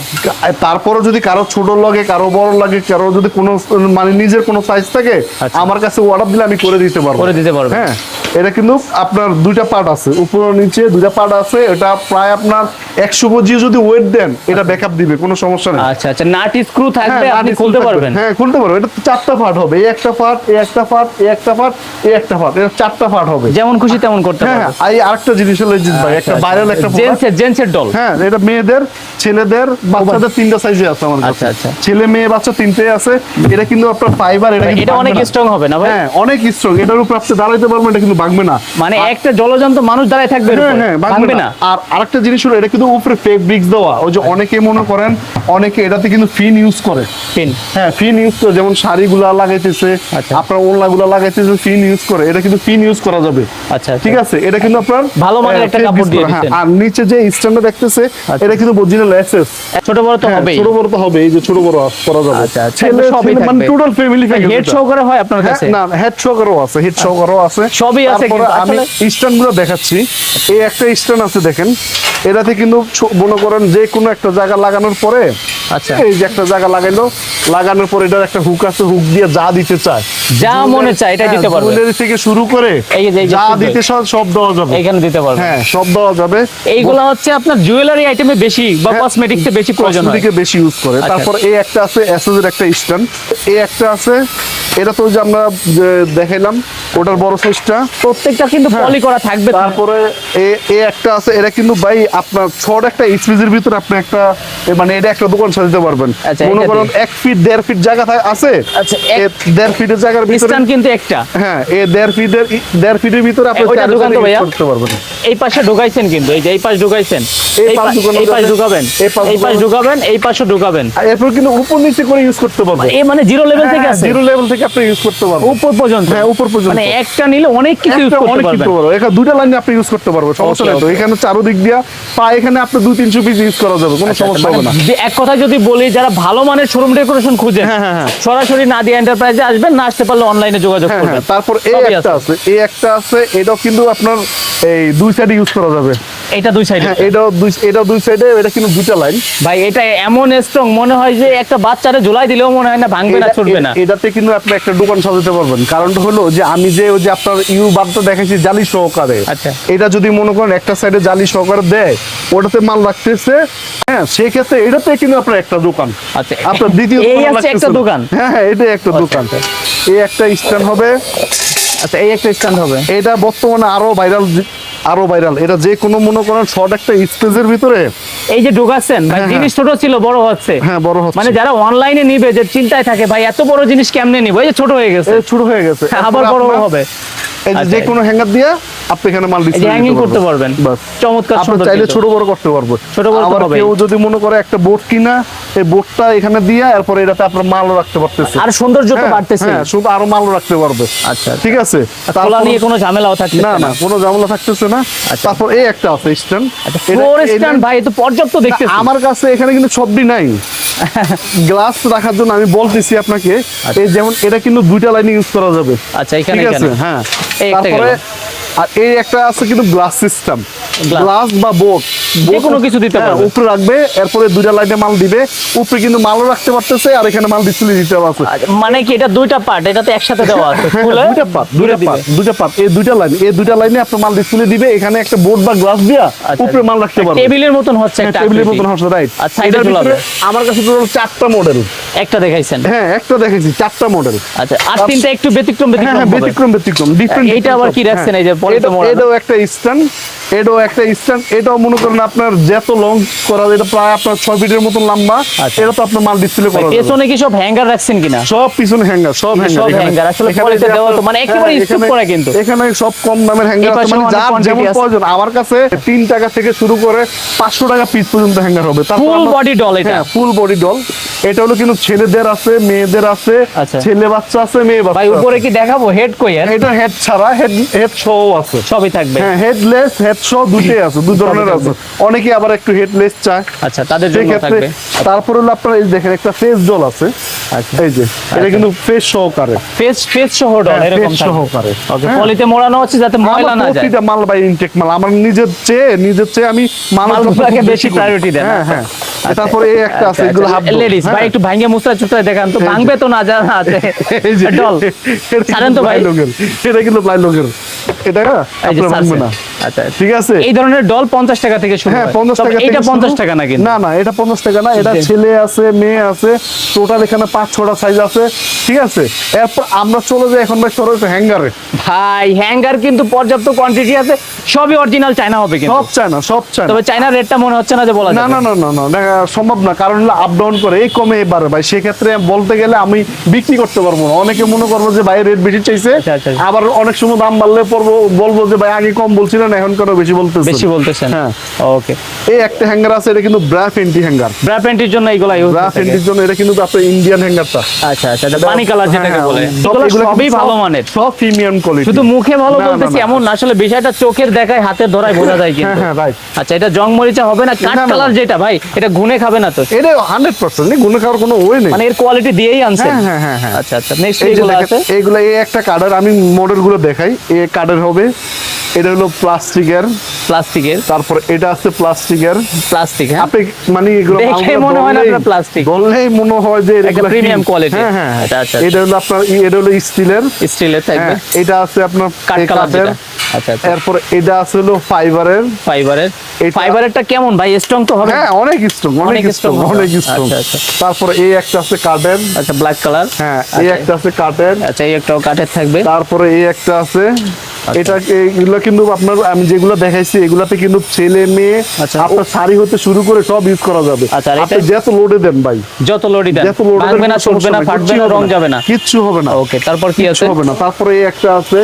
Speaker 2: তারপরে যদি কারও ছোট লাগে কারও বড় লাগে কারও যদি কোনো মানে নিজের কোনো সাইজ থাকে
Speaker 1: আচ্ছা।
Speaker 2: আমার কাছে অর্ডার দিলে আমি করে দিতে পারব।
Speaker 1: করে দিতে পারব।
Speaker 2: হ্যাঁ। এটা কিন্তু আপনার দুইটা পার্ট আছে। উপর নিচে দুইটা পার্ট আছে। এটা প্রায় আপনার একশো কেজি যদি ওয়েট দেন এটা ব্যাকআপ দিবে কোনো সমস্যা নেই।
Speaker 1: আচ্ছা আচ্ছা নাট স্ক্রু থাকবে
Speaker 2: হ্যাঁ,
Speaker 1: আপনি খুলতে পারবেন।
Speaker 2: হ্যাঁ খুলতে পারবেন। এটা চারটা পার্ট হবে। এই একটা পার্ট এই একটা পার্ট এই একটা পার্ট এই একটা পার্ট এটা চারটা পার্ট হবে।
Speaker 1: যেমন খুশি তেমন করতে
Speaker 2: হ্যাঁ
Speaker 1: পারবেন।
Speaker 2: হ্যাঁ, এই আরেকটা জিনিস হলো ভাই একটা ভাইরাল একটা product।
Speaker 1: জেন্টসের জেন্টসের ডল
Speaker 2: হ্যাঁ এটা মেয়েদের ছেলেদের বাচ্চাদের তিনটা সাইজে আছে কাছে।
Speaker 1: আচ্ছা, আচ্ছা।
Speaker 2: ছেলে মেয়ে বাচ্চা তিনটে আছে। এটা কিন্তু আপনার ফাইবার এটা
Speaker 1: এটা অনেক স্ট্রং হবে না ভাই?
Speaker 2: হ্যাঁ অনেক স্ট্রং এটার উপর আপনি দাঁড়াইতে পারবেন এটা কিন্তু ভাঙবে না।
Speaker 1: মানে একটা জলজন্ত মানুষ দাঁড়ায় থাকবে
Speaker 2: হ্যাঁ হ্যাঁ
Speaker 1: ভাঙবে না।
Speaker 2: আর আরেকটা জিনিস হলো এটা কিন্তু উপরে ফেক ব্রিক্স দেওয়া। ওই যে অনেকে মনে করেন অনেকে এটাতে কিন্তু ফিন ইউজ করে।
Speaker 1: পিন
Speaker 2: হ্যাঁ ফিন ইউজ করে। যেমন শাড়িগুলা লাগাইতেছে
Speaker 1: আচ্ছা।
Speaker 2: আপনার ওড়নাগুলা লাগাইতেছে ফিন ইউজ করে। এটা কিন্তু ফিন ইউজ করা যাবে।
Speaker 1: আচ্ছা
Speaker 2: ঠিক আছে? এটা কিন্তু আপনার
Speaker 1: ভালো মানের একটা কাপড় দিয়ে
Speaker 2: হ্যাঁ,
Speaker 1: দিচ্ছেন।
Speaker 2: আর নিচে যে স্ট্যান্ডটা দেখতেছে
Speaker 1: আচ্ছা।
Speaker 2: এটা কিন্তু অরিজিনাল এসএস
Speaker 1: ছোট বড় তো
Speaker 2: হ্যাঁ,
Speaker 1: হবেই।
Speaker 2: ছোট বড় তো হবে এই যে ছোট বড় করা যাবে।
Speaker 1: আচ্ছা, আচ্ছা,
Speaker 2: মানে টোটাল ফ্যামিলি
Speaker 1: হেড সহকারে হয় আপনার কাছে?
Speaker 2: না হেড শো শকারও আছে হেড শো শকারও আছে।
Speaker 1: সবই আছে
Speaker 2: আমি স্ট্যান্ডগুলো দেখাচ্ছি। এই একটা স্ট্যান্ড আছে দেখেন। এটাতে কিন্তু মনে করেন যে কোনো একটা জায়গা লাগানোর পরে
Speaker 1: আচ্ছা।
Speaker 2: এই যে একটা জায়গা লাগাইলো লাগানোর পরে এটার একটা হুক আছে হুক দিয়ে যা দিতে চায়।
Speaker 1: যা মনে চায় এটা
Speaker 2: হ্যাঁ,
Speaker 1: দিতে পারবে।
Speaker 2: থেকে শুরু করে
Speaker 1: এই যে- যা
Speaker 2: দিতে সব সব দেওয়া যাবে।
Speaker 1: এইখানে দিতে পারবে।
Speaker 2: হ্যাঁ সব দেওয়া যাবে।
Speaker 1: এইগুলা হচ্ছে আপনার জুয়েলারি আইটেমে বেশি বা
Speaker 2: হ্যাঁ,
Speaker 1: কসমেটিক্সে বেশি প্রয়োজন হয়।
Speaker 2: বেশি ইউজ করে।
Speaker 1: আচ্ছা।
Speaker 2: তারপর এই একটা আছে অ্যাসেসের একটা স্ট্যান্ড এই একটা আছে এটা তো যে আমরা দেখাইলাম ওটার বড় সাইজটা
Speaker 1: প্রত্যেকটা কিন্তু
Speaker 2: হ্যাঁ।
Speaker 1: পলি করা থাকবে।
Speaker 2: তারপরে এ- এ একটা আছে এটা কিন্তু ভাই আপনার ছোট একটা স্পেসের ভিতরে আপনি একটা মানে এটা একটা দোকান সাজাতে পারবেন।
Speaker 1: আচ্ছা,
Speaker 2: মনে করেন এক ফিট দেড় ফিট জায়গা আছে?
Speaker 1: আচ্ছা,
Speaker 2: এ দেড় ফিটের জায়গার ভিতরে
Speaker 1: কিন্তু একটা।
Speaker 2: হ্যাঁ এই দেড় ফিটের দেড় ফিটের ভিতরে আপনি
Speaker 1: দোকান?
Speaker 2: করতে পারবেন।
Speaker 1: এই পাশে ঢুকাইছেন কিন্তু এই যে এই পাশ ঢুকাইছেন।
Speaker 2: এই পাশ।
Speaker 1: ঢুকাবেন।
Speaker 2: এই পাশ
Speaker 1: ঢুকাবেন এই পাশে ঢুকাবেন।
Speaker 2: আর এরপর কিন্তু উপর নিচে করে ইউজ করতে পারবে
Speaker 1: এই মানে জিরো লেভেল থেকে আছে।
Speaker 2: জিরো লেভেল থেকে আপনি ইউজ করতে পারবেন।
Speaker 1: উপর পর্যন্ত।
Speaker 2: হ্যাঁ, উপর পর্যন্ত।
Speaker 1: মানে একটা নিলে অনেক কিছু ইউজ করতে পারবেন
Speaker 2: কিছু পারব লাইন আপনি ইউজ করতে পারব সমস্যা
Speaker 1: Okay,
Speaker 2: তো
Speaker 1: okay.
Speaker 2: এখানে চারোদিক দিয়া পা এখানে আপনি দুই তিনশো পিস ইউজ করা যাবে কোনো সমস্যা হবে না
Speaker 1: মানে এক কথা যদি বলি যারা ভালো মানের শোরুম ডেকোরেশন খুঁজে
Speaker 2: হ্যাঁ, হ্যাঁ, হ্যাঁ।
Speaker 1: সরাসরি নাদিয়া এন্টারপ্রাইজে আসবেন না আসতে পারলে অনলাইনে যোগাযোগ করবেন
Speaker 2: তারপর এই একটা।
Speaker 1: আছে
Speaker 2: এই একটা আছে এটাও কিন্তু আপনার এই দুই সাইডে ইউজ করা যাবে
Speaker 1: এটা দুই সাইডে
Speaker 2: হ্যাঁ এটাও দুই এটাও দুই সাইডে এটা কিন্তু দুইটা লাইন
Speaker 1: ভাই এটা এমন স্ট্রং মনে হয় যে একটা বাচ্চারে ঝুলাই দিলেও মনে হয় না ভাঙবে না ছুটবে না।
Speaker 2: এটাতে কিন্তু আপনি একটা দোকান সাজাতে পারবেন। কারণটা হলো যে আমি যে ওই যে আপনার ইউ বারটা দেখাইছি জালি সহকারে
Speaker 1: আচ্ছা।
Speaker 2: এটা যদি মনে করেন একটা সাইডে জালি সহকারে দেয় ওটাতে মাল রাখতেছে হ্যাঁ সেক্ষেত্রে এটাতে কিন্তু আপনার একটা দোকান।
Speaker 1: আচ্ছা
Speaker 2: আপনার দ্বিতীয়
Speaker 1: একটা দোকান।
Speaker 2: হ্যাঁ হ্যাঁ এটাই একটা দোকান। এই একটা স্ট্যান্ড হবে।
Speaker 1: আচ্ছা এই একটা স্ট্যান্ড হবে।
Speaker 2: এটা বর্তমানে আরও ভাইরাল আরও ভাইরাল এটা যে কোনো মনে করেন শর্ট একটা স্পেসের ভিতরে।
Speaker 1: এই যে ঢোকাচ্ছেন ভাই
Speaker 2: হ্যাঁ,
Speaker 1: জিনিস ছোট ছিল বড় হচ্ছে।
Speaker 2: হ্যাঁ বড় হচ্ছে।
Speaker 1: মানে যারা অনলাইনে নিবে যে চিন্তায় থাকে ভাই এত বড় জিনিস কেমনে নিব? এই যে ছোট হয়ে গেছে।
Speaker 2: ছোট হয়ে গেছে।
Speaker 1: হ্যাঁ, আবার বড় হবে।
Speaker 2: এই যে। কোনো হ্যাঙ্গার দিয়ে আপনি এখানে মাল ডিসপ্লে
Speaker 1: হ্যাঙ্গিং করতে পারবেন। চমৎকার
Speaker 2: আপনি চাইলে ছোট বড় করতে পারব।
Speaker 1: ছোট বড়
Speaker 2: আবার কেউ যদি মনে করে একটা বোর্ড কিনা এই বোর্ডটা এখানে দিয়ে এরপর এটাতে আপনার মালও রাখতে পারতেছে।
Speaker 1: আর সৌন্দর্য তো
Speaker 2: হ্যাঁ,
Speaker 1: বাড়তেছে
Speaker 2: হ্যাঁ শুধু আরও মালও রাখতে পারবে।
Speaker 1: আচ্ছা।
Speaker 2: ঠিক আছে? তারপর-
Speaker 1: নিয়ে কোনো ঝামেলাও থাকছে
Speaker 2: না না কোনো ঝামেলা থাকতেছে না।
Speaker 1: আচ্ছা।
Speaker 2: তারপর এই একটা আছে স্ট্যান্ড
Speaker 1: ফ্লোর স্ট্যান্ড ভাই তো পর্যাপ্ত দেখতে
Speaker 2: আমার কাছে এখানে কিন্তু সবটি নাই। গ্লাস রাখার জন্য আমি বলতেছি আপনাকে এই যেমন এটা কিন্তু দুইটা লাইন ইউজ করা যাবে।
Speaker 1: আচ্ছা এখানে
Speaker 2: হ্যাঁ।
Speaker 1: এই একটা
Speaker 2: তারপরে আর এই একটা আছে কিন্তু গ্লাস সিস্টেম। গ্লাস বা বোর্ড
Speaker 1: কোনো কিছু দিতে পারবে।
Speaker 2: উপরে রাখবে এরপরে দুইটা লাইনে মাল দিবে। উপরে কিন্তু মালও রাখতে পারতেছে আর এখানে মাল ডিসপ্লে দিতে
Speaker 1: আচ্ছা, মানে কি এটা দুইটা পার্ট এটাতে একসাথে দেওয়া আছে।
Speaker 2: হ্যাঁ, দুইটা পার্ট দুইটা পার্ট দুইটা পার্ট এই দুইটা লাইন এই দুইটা লাইনে আপনি মাল ডিসপ্লে দিবে এখানে একটা বোর্ড বা গ্লাস দিয়া
Speaker 1: আচ্ছা।
Speaker 2: উপরে মাল রাখতে পারবে।
Speaker 1: টেবিলের মতন হচ্ছে একটা
Speaker 2: টেবিলের মতন হচ্ছে রাইট
Speaker 1: আর side এ ঝুলাবে।
Speaker 2: আমার কাছে টোটাল চারটা মডেল
Speaker 1: একটা দেখাইছেন?
Speaker 2: হ্যাঁ একটা দেখেছি চারটা মডেল
Speaker 1: আচ্ছা আর তিনটা একটু ব্যতিক্রম
Speaker 2: হ্যাঁ
Speaker 1: ব্যতিক্রম
Speaker 2: হ্যাঁ ব্যতিক্রম ব্যতিক্রম। ডিফারেন্ট
Speaker 1: এইটা আবার কি রাখছেন এই যে পলিতে মোড়ানো?
Speaker 2: এটাও একটা স্ট্যান্ড এটাও একটা স্ট্যান্ড এটাও মনে করেন আপনার যত লং করা এটা প্রায় আপনার ছয় ফিটের মতন লম্বা
Speaker 1: আচ্ছা।
Speaker 2: এটা তো আপনার মাল ডিসপ্লে করা
Speaker 1: পেছনে কি সব হ্যাঙ্গার রাখছেন কিনা?
Speaker 2: সব পিছনে হ্যাঙ্গার সব হ্যাঙ্গার
Speaker 1: আসলে
Speaker 2: যে
Speaker 1: দেওয়া তো মানে একেবারে
Speaker 2: হ্যাঁ,
Speaker 1: স্তূপ
Speaker 2: এখানে-
Speaker 1: করা কিন্তু।
Speaker 2: এখানে সব কম দামের হ্যাঙ্গার আছে। মানে যার যেমন প্রয়োজন আমার কাছে তিন টাকা থেকে শুরু করে পাঁচশো টাকা পিস পর্যন্ত হ্যাঙ্গার হবে। তারপর
Speaker 1: ফুল বডি ডল এটা।
Speaker 2: হ্যাঁ ফুল বডি ডল এটা হলো কিন্তু ছেলেদের আছে মেয়েদের আছে
Speaker 1: আচ্ছা।
Speaker 2: ছেলে বাচ্চা আছে মেয়ে বাচ্চা
Speaker 1: ভাই উপরে কি দেখাবো? হেড কই আর?
Speaker 2: এটা হেড ছাড়া হেড হেড সহ আছে।
Speaker 1: সবই থাকবে।
Speaker 2: হ্যাঁ হেডলেস হেড সহ দুটোই আছে দুই ধরনের আছে। অনেকে আবার একটু হেডলেস চায়।
Speaker 1: আচ্ছা তাদের জন্য থাকবে।
Speaker 2: তারপরে হলো আপনার এই দেখেন একটা ফেস ডল আছে।
Speaker 1: আচ্ছা।
Speaker 2: এই যে এটা কিন্তু ফেস সহকারে
Speaker 1: ফেস ফেস সহ ডল
Speaker 2: হ্যাঁ,
Speaker 1: এরকম
Speaker 2: face
Speaker 1: থাকবে।
Speaker 2: সহকারে।
Speaker 1: ওকে
Speaker 2: হ্যাঁ।
Speaker 1: পলিতে মোড়ানো হচ্ছে যাতে ময়লা না যায়।
Speaker 2: প্রতিটা মাল বাই ইনটেক মাল আমার নিজের চেয়ে নিজের চেয়ে আমি মাল
Speaker 1: মালগুলোকে বেশি priority দেন।
Speaker 2: হ্যাঁ হ্যাঁ।
Speaker 1: আচ্ছা।
Speaker 2: তারপরে এই একটা আছে এগুলো হাফ
Speaker 1: লেডিস ভাই একটু ভাঙ্গে মুসরা চুসরা দেখান তো। ভাঙবে তো না জানা আছে। ডল। ছাড়েন তো ভাই
Speaker 2: এটা কিন্তু প্লাই লোকের। এটা না। না।
Speaker 1: আচ্ছা
Speaker 2: ঠিক আছে?
Speaker 1: এই ধরনের ডল পঞ্চাশ টাকা থেকে শুরু
Speaker 2: হ্যাঁ
Speaker 1: হয়।
Speaker 2: পঞ্চাশ
Speaker 1: তবে
Speaker 2: টাকা
Speaker 1: পঞ্চাশ
Speaker 2: শুরু।
Speaker 1: টাকা না কিন্তু।
Speaker 2: না না এটা পঞ্চাশ টাকা না এটা ছেলে আছে মেয়ে আছে টোটাল এখানে পাঁচ ছটা সাইজ আছে। ঠিক আছে? এরপর আমরা চলে যাই এখন ভাই সরাসরি হ্যাঙ্গারে
Speaker 1: ভাই হ্যাঙ্গার কিন্তু পর্যাপ্ত কোয়ান্টিটি আছে। সবই অরিজিনাল চায়না হবে কিন্তু।
Speaker 2: সব চায় না সব চায় না
Speaker 1: তবে চায়নার রেটটা মনে হচ্ছে না যে বলা
Speaker 2: না না না না না সম্ভব না কারণ আপ ডাউন করে এই কমে এবারে ভাই। সেক্ষেত্রে বলতে গেলে আমি বিক্রি করতে পারব না। অনেকে মনে করব যে ভাই রেট বেশি চাইছে।
Speaker 1: আচ্ছা, আচ্ছা।
Speaker 2: আবার অনেক সময় দাম বাড়লে পড়ব বলব যে ভাই আগে কম বলছিলেন এখন কেন বেশি বলতেছে
Speaker 1: বেশি বলতেছেন।
Speaker 2: হ্যাঁ।
Speaker 1: ওকে।
Speaker 2: এই একটা হ্যাঙ্গার আছে এটা কিন্তু ব্রা ফেন্টি হ্যাঙ্গার।
Speaker 1: ব্রা প্যান্টির জন্য এইগুলা ইউজ
Speaker 2: ব্রা ফেন্টির জন্য এটা কিন্তু আপনার ইন্ডিয়ান হ্যাঙ্গারটা।
Speaker 1: আচ্ছা আচ্ছা পানি কালার যেটাকে
Speaker 2: হ্যাঁ,
Speaker 1: বলে এগুলো
Speaker 2: এগুলো
Speaker 1: সবই ভালো মানের।
Speaker 2: সব প্রিমিয়াম কোয়ালিটি
Speaker 1: শুধু মুখে ভালো
Speaker 2: না, না,
Speaker 1: বলতেছি এমন না আসলে বিষয়টা চোখের দেখায় হাতে ধরায় বোঝা যায়
Speaker 2: হ্যাঁ
Speaker 1: কিন্তু।
Speaker 2: হ্যাঁ রাইট
Speaker 1: আচ্ছা এটা জং মরিচা হবে না?
Speaker 2: না, না,
Speaker 1: কালার যেটা ভাই এটা গুনে খাবে না তো?
Speaker 2: এটা হান্ড্রেড পার্সেন্ট গুনে খাওয়ার কোনো ওয়ে নেই।
Speaker 1: মানে এর কোয়ালিটি দিয়েই আনছেন।
Speaker 2: হ্যাঁ, হ্যাঁ, হ্যাঁ, হ্যাঁ।
Speaker 1: আচ্ছা আচ্ছা নেক্সট
Speaker 2: এই যে
Speaker 1: এগুলো আছে।
Speaker 2: এইগুলো এই একটা কার্ডের আমি মডেলগুলো দেখাই এই কার্ডের হবে। এটা হলো প্লাস্টিকের।
Speaker 1: প্লাস্টিকের।
Speaker 2: তারপর এটা আছে প্লাস্টিকের।
Speaker 1: প্লাস্টিক হ্যাঁ।
Speaker 2: আপনি মানে এগুলো
Speaker 1: দেখে মনে হয় না এটা plastic।
Speaker 2: ধরলেই মনে হয় যে
Speaker 1: একটা
Speaker 2: এগুলো কি-
Speaker 1: premium quality।
Speaker 2: হ্যাঁ হ্যাঁ। হ্যাঁ।
Speaker 1: আচ্ছা, আচ্ছা,
Speaker 2: এটা হলো আপনার এটা হলো স্টিলের।
Speaker 1: স্টিলের থাকবে।
Speaker 2: হ্যাঁ এটা আছে আপনার কাঠের।
Speaker 1: আচ্ছা আচ্ছা।
Speaker 2: এরপর এটা আছে হলো ফাইবারের।
Speaker 1: ফাইবারের।
Speaker 2: এটা-
Speaker 1: ফাইবারেরটা কেমন ভাই? স্ট্রং তো হবে।
Speaker 2: হ্যাঁ অনেক স্ট্রং
Speaker 1: অনেক
Speaker 2: স্ট্রং অনেক স্ট্রং।
Speaker 1: আচ্ছা, আচ্ছা।
Speaker 2: তারপরে এই একটা আছে কাঠের।
Speaker 1: আচ্ছা ব্ল্যাক কালার
Speaker 2: হ্যাঁ এই একটা আছে কাঠের।
Speaker 1: আচ্ছা এই একটাও কাঠের থাকবে।
Speaker 2: তারপরে এই একটা আছে এটা এগুলো কিন্তু আপনার আমি যেগুলো দেখাইছি এগুলাতে কিন্তু ছেলে মেয়ে
Speaker 1: আচ্ছা।
Speaker 2: আপনার শাড়ি হতে শুরু করে সব ইউজ করা যাবে।
Speaker 1: আচ্ছা,
Speaker 2: আপনি যত লোডে দেন ভাই।
Speaker 1: যত লোডি দেন।
Speaker 2: যত লোডে দেন
Speaker 1: না না ফাটবে না রং যাবে না।
Speaker 2: কিচ্ছু হবে না।
Speaker 1: ওকে তারপর কি আছে?
Speaker 2: হবে না। তারপরে একটা আছে।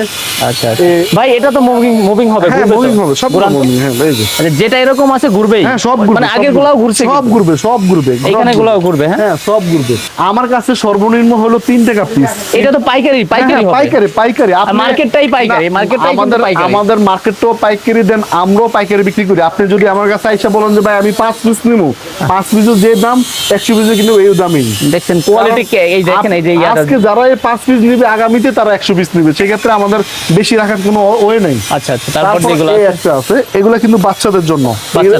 Speaker 1: আচ্ছা আচ্ছা। ভাই এটা তো মুভিং মুভিং হবে
Speaker 2: হ্যাঁ মুভিং হবে সব মুভিং হ্যাঁ এই যে।
Speaker 1: আচ্ছা, যেটা এরকম আছে ঘুরবেই।
Speaker 2: হ্যাঁ সব ঘুরবে
Speaker 1: মানে
Speaker 2: সব
Speaker 1: আগের গুলাও ঘুরছে
Speaker 2: সব ঘুরবে সব ঘুরবে এখানে
Speaker 1: গুলাও ঘুরবে হ্যাঁ?
Speaker 2: হ্যাঁ সব ঘুরবে। আমার কাছে সর্বনিম্ন হলো তিন টাকা পিস
Speaker 1: এটা তো পাইকারি পাইকারি
Speaker 2: হ্যাঁ,
Speaker 1: হবে।
Speaker 2: পাইকারি পাইকারি।
Speaker 1: মার্কেটটাই পাইকারি, মার্কেটটাই কিন্তু
Speaker 2: আমাদের। আমাদের মার্কেটটাও পাইকারি দেন আমরাও পাইকারি বিক্রি করি। আপনি যদি আমার কাছে আইসা বলেন যে ভাই আমি পাঁচ পিস নিব পাঁচ পিসের যে দাম একশো পিসের কিন্তু এই দামই।
Speaker 1: দেখছেন কোয়ালিটি এই দেখেন এই যে
Speaker 2: আজকে যারা এই পাঁচ পিস নিবে আগামীতে তারা একশো পিস নিবে। সেক্ষেত্রে আমাদের বেশি রাখার কোনো ওয়ে নেই।
Speaker 1: আচ্ছা আচ্ছা তারপর যেগুলো
Speaker 2: একটা আছে এগুলা কিন্তু বাচ্চাদের জন্য।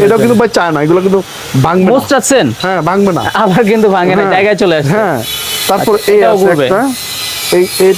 Speaker 2: এটাও কিন্তু ভাই চায় না এগুলো কিন্তু ভাঙবে।
Speaker 1: মোস্ট আছেন
Speaker 2: হ্যাঁ ভাঙবে না।
Speaker 1: আবার কিন্তু ভাঙে না
Speaker 2: হ্যাঁ,
Speaker 1: জায়গায় চলে আসছে।
Speaker 2: হ্যাঁ তারপর
Speaker 1: আচ্ছা,
Speaker 2: এই আছে একটা। এই এই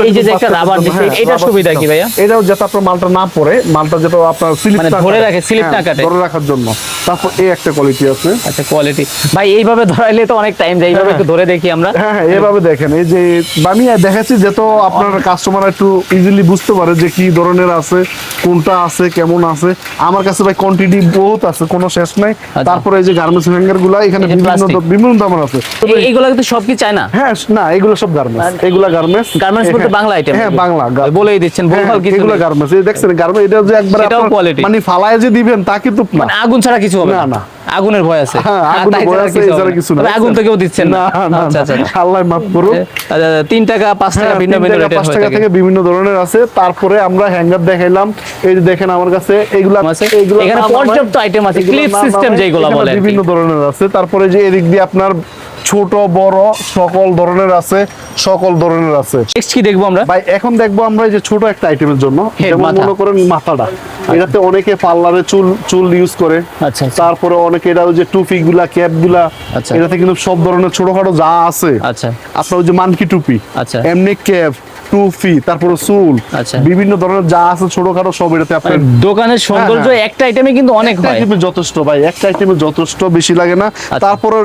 Speaker 1: এই- যে একটা রাবার
Speaker 2: জন্য,
Speaker 1: দিছে,
Speaker 2: হ্যাঁ,
Speaker 1: এটার
Speaker 2: রাবার
Speaker 1: সুবিধা কি ভাইয়া?
Speaker 2: এটাও যাতে আপনার মালটা না পড়ে মালটা যেটা আপনার স্লিপ
Speaker 1: মানে ধরে রাখে, slip না কাটে।
Speaker 2: ধরে রাখার জন্য তারপর এই একটা কোয়ালিটি আছে
Speaker 1: আচ্ছা কোয়ালিটি ভাই এইভাবে ধরাইলে তো অনেক টাইম যায় এইভাবে
Speaker 2: হ্যাঁ।
Speaker 1: একটু ধরে দেখি আমরা
Speaker 2: হ্যাঁ হ্যাঁ এভাবে দেখেন এই যে আমি দেখাচ্ছি যত আপনার কাস্টমার একটু ইজিলি বুঝতে পারে যে কি ধরনের আছে কোনটা আছে কেমন আছে আমার কাছে ভাই কোয়ান্টিটি বহুত আছে কোনো শেষ নাই তারপরে এই যে গার্মেন্টস হ্যাঙ্গারগুলা এখানে
Speaker 1: আচ্ছা।
Speaker 2: বিভিন্ন। বিভিন্ন দামের আছে
Speaker 1: এই- এইগুলো কিন্তু সব কি চায় না
Speaker 2: হ্যাঁ না এগুলো সব গার্মেন্টস এগুলা গার্মেন্টস
Speaker 1: গার্মেন্টস বলতে বাংলা আইটেম
Speaker 2: হ্যাঁ বাংলা।
Speaker 1: বলেই দিচ্ছেন
Speaker 2: হ্যাঁ,
Speaker 1: ভুলভাল কিছু
Speaker 2: এগুলো। গার্মেন্টস এই দেখছেন গার্মেন্টস এটা যে একবার
Speaker 1: quality।
Speaker 2: মানে ফালায় যে দিবেন তা কিন্তু না।
Speaker 1: মানে আগুন ছাড়া কিছু হবে
Speaker 2: না,
Speaker 1: না। আগুনের ভয় আছে।
Speaker 2: হ্যাঁ আগুন
Speaker 1: তাই
Speaker 2: বয় আছে এছাড়া কিছু
Speaker 1: না।
Speaker 2: না
Speaker 1: তবে আগুন দিচ্ছেন না। আচ্ছা আচ্ছা।
Speaker 2: আল্লাহ মাফ করুন
Speaker 1: টাকা পাঁচ টাকা
Speaker 2: হ্যাঁ,
Speaker 1: ভিন্ন ভিন্ন রেটের
Speaker 2: পাঁচ টাকা
Speaker 1: থেকে।
Speaker 2: বিভিন্ন ধরনের আছে। তারপরে আমরা হ্যাঙ্গার দেখাইলাম। এই যে দেখেন আমার কাছে এগুলা
Speaker 1: আছে।
Speaker 2: এগুলা
Speaker 1: এখানে পর্যাপ্ত item আছে, system
Speaker 2: আমার-
Speaker 1: যেগুলা বলে
Speaker 2: বিভিন্ন ধরনের আছে। তারপরে যে এদিক দিয়ে আপনার ছোট বড় সকল ধরনের আছে সকল ধরনের আছে।
Speaker 1: নেক্সট কি দেখব আমরা?
Speaker 2: ভাই এখন দেখব আমরা যে ছোট একটা আইটেমের জন্য। যেমন মনে করেন মাথাটা। এটাতে অনেকে পার্লারে চুল চুল ইউজ করে।
Speaker 1: আচ্ছা, আচ্ছা।
Speaker 2: তারপরে অনেকে এটা ওই যে টুপি গুলা ক্যাপগুলা
Speaker 1: আচ্ছা।
Speaker 2: এটাতে কিন্তু সব ধরনের ছোটখাটো যা আছে।
Speaker 1: আচ্ছা।
Speaker 2: আপনার ওই যে মানকি টুপি
Speaker 1: আচ্ছা।
Speaker 2: এমনি ক্যাপ টুপি তারপরে চুল
Speaker 1: আচ্ছা।
Speaker 2: বিভিন্ন ধরনের যা আছে ছোটখাটো সব এটাতে
Speaker 1: মানে
Speaker 2: আপনার
Speaker 1: দোকানের সৌন্দর্য
Speaker 2: হ্যাঁ।
Speaker 1: একটা আইটেমে কিন্তু অনেক হয়
Speaker 2: যথেষ্ট ভাই একটা আইটেমে যথেষ্ট বেশি লাগে না
Speaker 1: আচ্ছা।
Speaker 2: তারপরে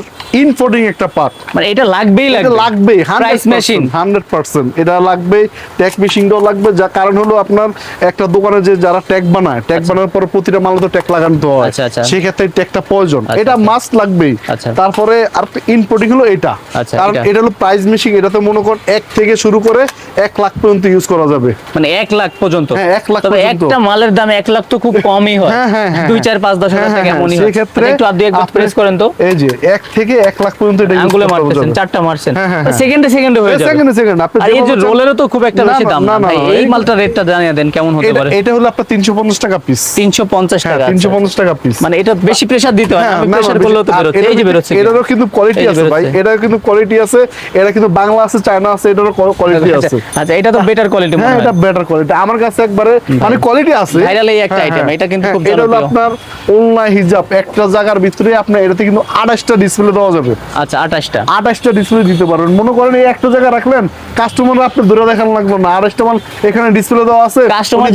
Speaker 2: ইনফোর্ডিং একটা পার্ট
Speaker 1: মানে এটা লাগবেই লাগবে
Speaker 2: লাগবে
Speaker 1: প্রাইস মেশিন
Speaker 2: হান্ড্রেড পার্সেন্ট এটা লাগবে ট্যাগ মেশিনটাও লাগবে যা কারণ হলো আপনার একটা দোকানে যে যারা ট্যাগ বানায় ট্যাগ বানানোর পর প্রতিটা মালে তো ট্যাগ লাগানো হয়
Speaker 1: আচ্ছা, আচ্ছা।
Speaker 2: সেক্ষেত্রে ট্যাগটা প্রয়োজন
Speaker 1: আচ্ছা,
Speaker 2: এটা
Speaker 1: আচ্ছা।
Speaker 2: মাস্ট লাগবেই
Speaker 1: আচ্ছা।
Speaker 2: তারপরে আর ইনপুটিং হলো এটা
Speaker 1: আচ্ছা,
Speaker 2: কারণ
Speaker 1: এটা।
Speaker 2: এটা হলো প্রাইস মেশিন এটাতে মনে করেন এক থেকে শুরু করে এক লাখ পর্যন্ত ইউজ করা যাবে।
Speaker 1: মানে এক লাখ পর্যন্ত।
Speaker 2: হ্যাঁ, এক লাখ
Speaker 1: তবে একটা মালের দাম এক লাখ তো খুব কমই হয়।
Speaker 2: হ্যাঁ, হ্যাঁ, হ্যাঁ,
Speaker 1: দুই। চার পাঁচ দশ হাজার টাকা এমনই হয়
Speaker 2: সেক্ষেত্রে
Speaker 1: একটু আপনি
Speaker 2: আপনি-
Speaker 1: প্রেস করেন তো।
Speaker 2: এই যে এক থেকে এক লাখ পর্যন্ত এটা
Speaker 1: আঙ্গুলে মারতেছেন। চারটা মারছেন। সেকেন্ডে সেকেন্ডে হয়ে। যাবে।
Speaker 2: সেকেন্ডে সেকেন্ড আপনি
Speaker 1: আর এই যে রোলেরও তো খুব একটা বেশি দাম
Speaker 2: না,
Speaker 1: এই মালটার রেটটা জানিয়ে দেন কেমন হতে পারে?
Speaker 2: এটা হলো আপনার তিনশো পঞ্চাশ টাকা পিস
Speaker 1: তিনশো পঞ্চাশ
Speaker 2: হ্যাঁ
Speaker 1: টাকা
Speaker 2: তিনশো
Speaker 1: আচ্ছা।
Speaker 2: পঞ্চাশ টাকা পিস
Speaker 1: মানে এটা বেশি প্রেসার দিতে হয় আমি প্রেসার করলেও তো বেরোচ্ছে। এই যে বেরোচ্ছে?
Speaker 2: এটারও কিন্তু কোয়ালিটি আছে ভাই।
Speaker 1: বেরোচ্ছে।
Speaker 2: কিন্তু কোয়ালিটি আছে এটা কিন্তু বাংলা আছে চায়না আছে এটারও কোয়ালিটি
Speaker 1: আচ্ছা,
Speaker 2: আছে।
Speaker 1: আচ্ছা এটা তো বেটার কোয়ালিটি
Speaker 2: হ্যাঁ
Speaker 1: হয়।
Speaker 2: এটা বেটার কোয়ালিটি আমার কাছে একবারে মানে কোয়ালিটি আছে।
Speaker 1: ভাইরাল এই একটা আইটেম
Speaker 2: হ্যাঁ।
Speaker 1: এটা কিন্তু
Speaker 2: খুব
Speaker 1: খুব
Speaker 2: এটা হলো আপনার অনলাইন হিজাব একটা জায়গার ভিতরে আপনার এটাতে কিন্তু আঠাশটা ডিসপ্লে দেওয়া যাবে।
Speaker 1: আচ্ছা আঠাশটা
Speaker 2: আঠাশটা ডিসপ্লে দিতে পারবেন মনে করেন এই একটা জায়গায় রাখলেন কাস্টমার আপনি দূরে দেখানো লাগল না। আঠাশটা মাল এখানে ডিসপ্লে দেওয়া আছে।
Speaker 1: কাস্টমার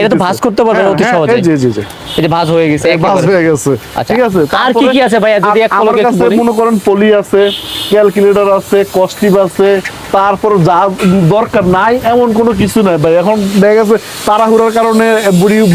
Speaker 1: এটা তো ভাঁজ করতে পারবে
Speaker 2: হ্যাঁ,
Speaker 1: অতি সহজে
Speaker 2: জি, জি।
Speaker 1: এই যে ভাঁজ হয়ে গেছে একেবারে।
Speaker 2: হয়ে গেছে।
Speaker 1: আচ্ছা,
Speaker 2: ঠিক আছে
Speaker 1: আর কি কি আছে ভাইয়া? যদি এক
Speaker 2: কাছে মনে করেন পলি আছে ক্যালকুলেটর আছে কস্টিভ আছে তারপর যা দরকার নাই এমন কোনো কিছু নাই ভাই। এখন দেখা গেছে তাড়াহুড়ার কারণে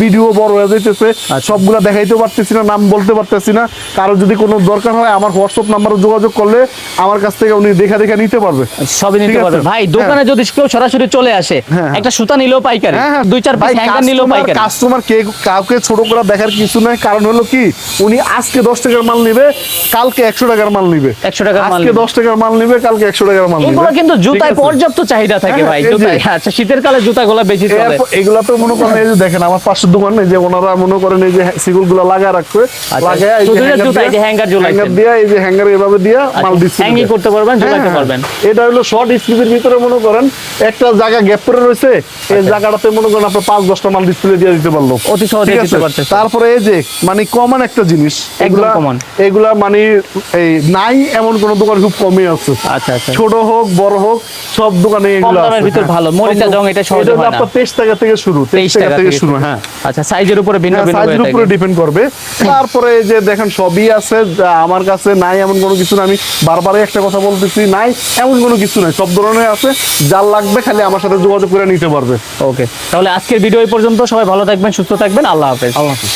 Speaker 2: ভিডিও বড় হয়ে যাইতেছে।
Speaker 1: আচ্ছা।
Speaker 2: সবগুলা দেখাইতে পারতেছি না নাম বলতে পারতেছি না। কারও যদি কোনো দরকার হয় আমার হোয়াটসঅ্যাপ নাম্বারে যোগাযোগ করলে আমার কাছ থেকে উনি দেখা দেখা নিতে পারবে।
Speaker 1: সবই নিতে পারবে। ভাই দোকানে যদি কেউ সরাসরি চলে আসে
Speaker 2: হ্যাঁ, হ্যাঁ।
Speaker 1: একটা সুতা নিলেও পাইকারি
Speaker 2: হ্যাঁ, হ্যাঁ।
Speaker 1: দুই চার পিস হ্যাঙ্গার নিলেও পাইকারি।
Speaker 2: customer কে- কাউকে ছোট করে দেখার কিছু নাই। কারণ হলো কি উনি আজকে দশ টাকার মাল নিবে কালকে একশো টাকার মাল নিবে।
Speaker 1: 100 টাকার মাল
Speaker 2: আজকে
Speaker 1: নিবে।
Speaker 2: দশ টাকার মাল নিবে কালকে একশো টাকার মাল নিবে।
Speaker 1: এগুলো কিন্তু জুতায় পর্যাপ্ত চাহিদা থাকে
Speaker 2: হ্যাঁ,
Speaker 1: ভাই। জুতায় আচ্ছা শীতের কালে জুতাগুলো বেশি চলে।
Speaker 2: এগুলা তো মনে করেন এই যে দেখেন আমার পাশের দোকান যে ওনারা মনে করেন এই যে লাগা এই যে দিয়া- এই যে হ্যাঙ্গার এভাবে দিয়া মাল দিচ্ছে
Speaker 1: হ্যাঙ্গিং করতে পারবেন ঝুলাতে পারবেন।
Speaker 2: এটা হলো শর্ট ভিতরে মনে করেন একটা জায়গা গ্যাপ করে রয়েছে এই জায়গাটাতে মনে করেন মাল ডিসপ্লে দিয়ে দিতে পারল।
Speaker 1: আচ্ছা। অতি সহজে দিতে
Speaker 2: আছে?
Speaker 1: পারতেছে।
Speaker 2: তারপরে এই যে মানে কমন একটা জিনিস এগুলা
Speaker 1: common।
Speaker 2: এগুলা মানে এই নাই এমন কোন দোকান খুব কমই আছে।
Speaker 1: আচ্ছা আচ্ছা।
Speaker 2: ছোট হোক বড় হোক সব দোকানে এগুলো আছে,
Speaker 1: ভিতর
Speaker 2: হ্যাঁ।
Speaker 1: ভালো। মরিচা জং এটা সহজে হয় না।
Speaker 2: আপনার তেইশ টাকা থেকে শুরু তেইশ টাকা থেকে শুরু হ্যাঁ।
Speaker 1: আচ্ছা সাইজের উপরে
Speaker 2: হ্যাঁ,
Speaker 1: ভিন্ন
Speaker 2: সাইজের উপরে ডিপেন্ড করবে। তারপরে যে দেখেন সবই আছে আমার কাছে নাই এমন কোনো কিছু না আমি বারবারই একটা কথা বলতেছি নাই এমন কোনো কিছু নাই। সব ধরনের আছে যার লাগবে খালি আমার সাথে যোগাযোগ করে নিতে পারবে।
Speaker 1: ওকে তাহলে আজকের ভিডিও এই পর্যন্ত। সবাই ভালো থাকবেন সুস্থ থাকবেন। আল্লাহ হাফেজ।
Speaker 2: আল্লাহ হাফিজ।